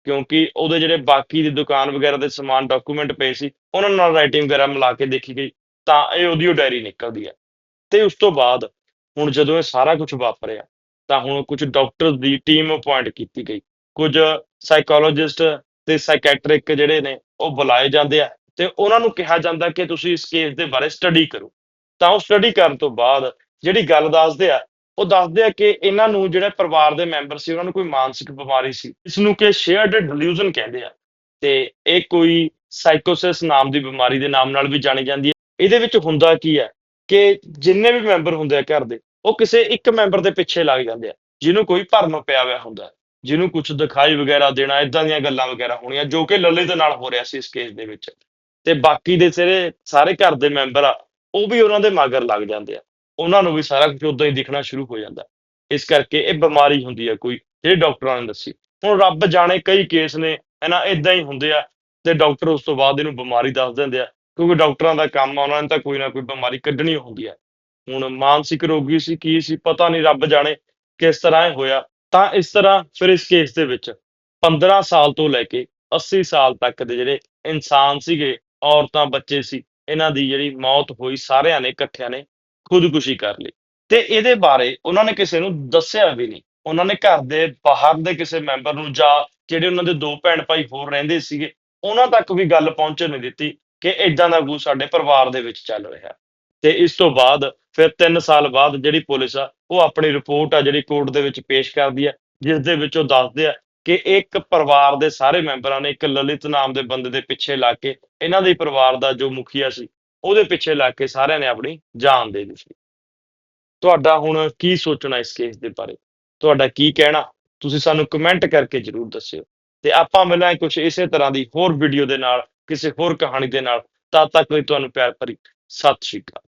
ਕਿਉਂਕਿ ਉਹਦੇ ਜਿਹੜੇ ਬਾਕੀ ਦੀ ਦੁਕਾਨ ਵਗੈਰਾ ਦੇ ਸਮਾਨ ਡਾਕੂਮੈਂਟ ਪਏ ਸੀ, ਉਹਨਾਂ ਨਾਲ ਰਾਈਟਿੰਗ ਵਗੈਰਾ ਮਿਲਾ ਕੇ ਦੇਖੀ ਗਈ, ਤਾਂ ਇਹ ਉਹਦੀ ਉਹ ਡਾਇਰੀ ਨਿਕਲਦੀ ਹੈ। ਤੇ ਉਸ ਤੋਂ ਬਾਅਦ ਹੁਣ ਜਦੋਂ ਇਹ ਸਾਰਾ ਕੁਝ ਵਾਪਰਿਆ, ਤਾਂ ਹੁਣ ਕੁਝ ਡਾਕਟਰ ਦੀ ਟੀਮ ਅਪਾਇੰਟ ਕੀਤੀ ਗਈ। ਕੁਝ ਸਾਈਕੋਲੋਜਿਸਟ ਤੇ ਸਾਈਕੈਟ੍ਰਿਕ ਜਿਹੜੇ ਨੇ, ਉਹ ਬੁਲਾਏ ਜਾਂਦੇ ਆ ਤੇ ਉਹਨਾਂ ਨੂੰ ਕਿਹਾ ਜਾਂਦਾ ਕਿ ਤੁਸੀਂ ਇਸ ਕੇਸ ਦੇ ਬਾਰੇ ਸਟੱਡੀ ਕਰੋ। ਤਾਂ ਉਹ ਸਟੱਡੀ ਕਰਨ ਤੋਂ ਬਾਅਦ ਜਿਹੜੀ ਗੱਲ ਦੱਸਦੇ ਆ ਉਹ ਦੱਸਦੇ ਆ ਕਿ ਇਹਨਾਂ ਨੂੰ ਜਿਹੜੇ ਪਰਿਵਾਰ ਦੇ ਮੈਂਬਰ ਸੀ, ਉਹਨਾਂ ਨੂੰ ਕੋਈ ਮਾਨਸਿਕ ਬਿਮਾਰੀ ਸੀ। ਇਸ ਨੂੰ ਕਿ ਸ਼ੇਅਰਡ ਡਿਲੂਜਨ ਕਹਿੰਦੇ ਆ। ਤੇ ਇਹ ਕੋਈ ਸਾਈਕੋਸਿਸ ਨਾਮ ਦੀ ਬਿਮਾਰੀ ਦੇ ਨਾਮ ਨਾਲ ਵੀ ਜਾਣੀ ਜਾਂਦੀ ਹੈ। ਇਹਦੇ ਵਿੱਚ ਹੁੰਦਾ ਕੀ ਹੈ ਕਿ ਜਿੰਨੇ ਵੀ ਮੈਂਬਰ ਹੁੰਦੇ ਆ ਘਰ ਦੇ, ਉਹ ਕਿਸੇ ਇੱਕ ਮੈਂਬਰ ਦੇ ਪਿੱਛੇ ਲੱਗ ਜਾਂਦੇ ਆ। ਜਿਹਨੂੰ ਕੋਈ ਭਰਮ ਪਿਆ ਹੋਇਆ ਹੁੰਦਾ ਜਿਹਨੂੰ ਕੁਝ ਦਿਖਾਈ ਵਗੈਰਾ ਦੇਣਾ ਇਦਾਂ ਦੀਆਂ ਗੱਲਾਂ ਵਗੈਰਾ ਹੋਣੀਆਂ, ਜੋ ਕਿ ਲੱਲੇ ਦੇ ਨਾਲ ਹੋ ਰਿਹਾ ਸੀ ਇਸ ਕੇਸ ਦੇ ਵਿੱਚ। ਤੇ ਬਾਕੀ ਦੇ ਸਾਰੇ ਸਾਰੇ ਘਰ ਦੇ ਮੈਂਬਰ ਆ, ਉਹ ਵੀ ਉਹਨਾਂ ਦੇ ਮਗਰ ਲੱਗ ਜਾਂਦੇ ਆ। ਉਹਨਾਂ ਨੂੰ ਵੀ ਸਾਰਾ ਕੁਝ ਉਦਾਂ ਹੀ ਦਿਖਣਾ ਸ਼ੁਰੂ ਹੋ ਜਾਂਦਾ। ਇਸ ਕਰਕੇ ਇਹ ਬਿਮਾਰੀ ਹੁੰਦੀ ਹੈ ਕੋਈ, ਜਿਹੜੀ ਡਾਕਟਰਾਂ ਨੇ ਦੱਸੀ। ਹੁਣ ਰੱਬ ਜਾਣੇ ਕਈ ਕੇਸ ਨੇ, ਹਨਾ ਇਦਾਂ ਹੀ ਹੁੰਦੇ ਆ ਤੇ ਡਾਕਟਰ ਉਸ ਤੋਂ ਬਾਅਦ ਇਹਨੂੰ ਬਿਮਾਰੀ ਦੱਸ ਦਿੰਦੇ ਆ, ਕਿਉਂਕਿ ਡਾਕਟਰਾਂ ਦਾ ਕੰਮ ਆ, ਉਹਨਾਂ ਨੇ ਤਾਂ ਕੋਈ ਨਾ ਕੋਈ ਬਿਮਾਰੀ ਕੱਢਣੀ ਹੁੰਦੀ ਹੈ ਹੁਣ ਮਾਨਸਿਕ ਰੋਗੀ ਸੀ, ਕੀ ਸੀ, ਪਤਾ ਨਹੀਂ ਰੱਬ ਜਾਣੇ ਕਿਸ ਤਰ੍ਹਾਂ ਇਹ ਹੋਇਆ। ਤਾਂ ਇਸ ਤਰ੍ਹਾਂ ਫਿਰ ਇਸ ਕੇਸ ਦੇ ਵਿੱਚ 15 ਸਾਲ ਤੋਂ ਲੈ ਕੇ 80 ਸਾਲ ਤੱਕ ਦੇ ਜਿਹੜੇ ਇਨਸਾਨ ਸੀਗੇ, ਔਰਤਾਂ, ਬੱਚੇ ਸੀ, ਇਹਨਾਂ ਦੀ ਜਿਹੜੀ ਮੌਤ ਹੋਈ, ਸਾਰਿਆਂ ਨੇ, ਇਕੱਠਿਆਂ ਨੇ ਖੁਦਕੁਸ਼ੀ ਕਰ ਲਈ। ਤੇ ਇਹਦੇ ਬਾਰੇ ਉਹਨਾਂ ਨੇ ਕਿਸੇ ਨੂੰ ਦੱਸਿਆ ਵੀ ਨਹੀਂ। ਉਹਨਾਂ ਨੇ ਘਰ ਦੇ ਬਾਹਰ ਦੇ ਕਿਸੇ ਮੈਂਬਰ ਨੂੰ ਜਾਂ ਜਿਹੜੇ ਉਹਨਾਂ ਦੇ ਦੋ ਭੈਣ ਭਾਈ ਹੋਰ ਰਹਿੰਦੇ ਸੀਗੇ, ਉਹਨਾਂ ਤੱਕ ਵੀ ਗੱਲ ਪਹੁੰਚਣ ਨਹੀਂ ਦਿੱਤੀ ਕਿ ਇਦਾਂ ਦਾ ਗੂ ਸਾਡੇ ਪਰਿਵਾਰ ਦੇ ਵਿੱਚ ਚੱਲ ਰਿਹਾ। ਤੇ ਇਸ ਤੋਂ ਬਾਅਦ ਫਿਰ 3 ਸਾਲ ਬਾਅਦ ਜਿਹੜੀ ਪੁਲਿਸ ਆ, ਉਹ ਆਪਣੀ ਰਿਪੋਰਟ ਆ ਜਿਹੜੀ ਕੋਰਟ ਦੇ ਵਿੱਚ ਪੇਸ਼ ਕਰਦੀ ਹੈ ਜਿਸ ਦੇ ਵਿੱਚ ਉਹ ਦੱਸਦੇ ਆ ਕਿ ਇੱਕ ਪਰਿਵਾਰ ਦੇ ਸਾਰੇ ਮੈਂਬਰਾਂ ਨੇ ਇੱਕ ਲਲਿਤ ਨਾਮ ਦੇ ਬੰਦੇ ਦੇ ਪਿੱਛੇ ਲੱਗ ਕੇ ਇਹਨਾਂ ਦੇ ਪਰਿਵਾਰ ਦਾ ਜੋ ਮੁਖੀਆ ਸੀ ਉਹਦੇ ਪਿੱਛੇ ਲੱਗ ਕੇ ਸਾਰਿਆਂ ਨੇ ਆਪਣੀ ਜਾਨ ਦੇ ਦਿੱਤੀ। ਤੁਹਾਡਾ ਹੁਣ ਕੀ ਸੋਚਣਾ ਇਸ ਕੇਸ ਦੇ ਬਾਰੇ? ਤੁਹਾਡਾ ਕੀ ਕਹਿਣਾ? ਤੁਸੀਂ ਸਾਨੂੰ ਕਮੈਂਟ ਕਰਕੇ ਜਰੂਰ ਦੱਸਿਓ। ਤੇ ਆਪਾਂ ਮਿਲਾਂਗੇ ਕੁਝ ਇਸੇ ਤਰ੍ਹਾਂ ਦੀ ਹੋਰ ਵੀਡੀਓ ਦੇ ਨਾਲ, ਕਿਸੇ ਹੋਰ ਕਹਾਣੀ ਦੇ ਨਾਲ। ਤਦ ਤੱਕ ਲਈ ਤੁਹਾਨੂੰ ਪਿਆਰ ਭਰੀ ਸਤਿ ਸ਼੍ਰੀ ਅਕਾਲ।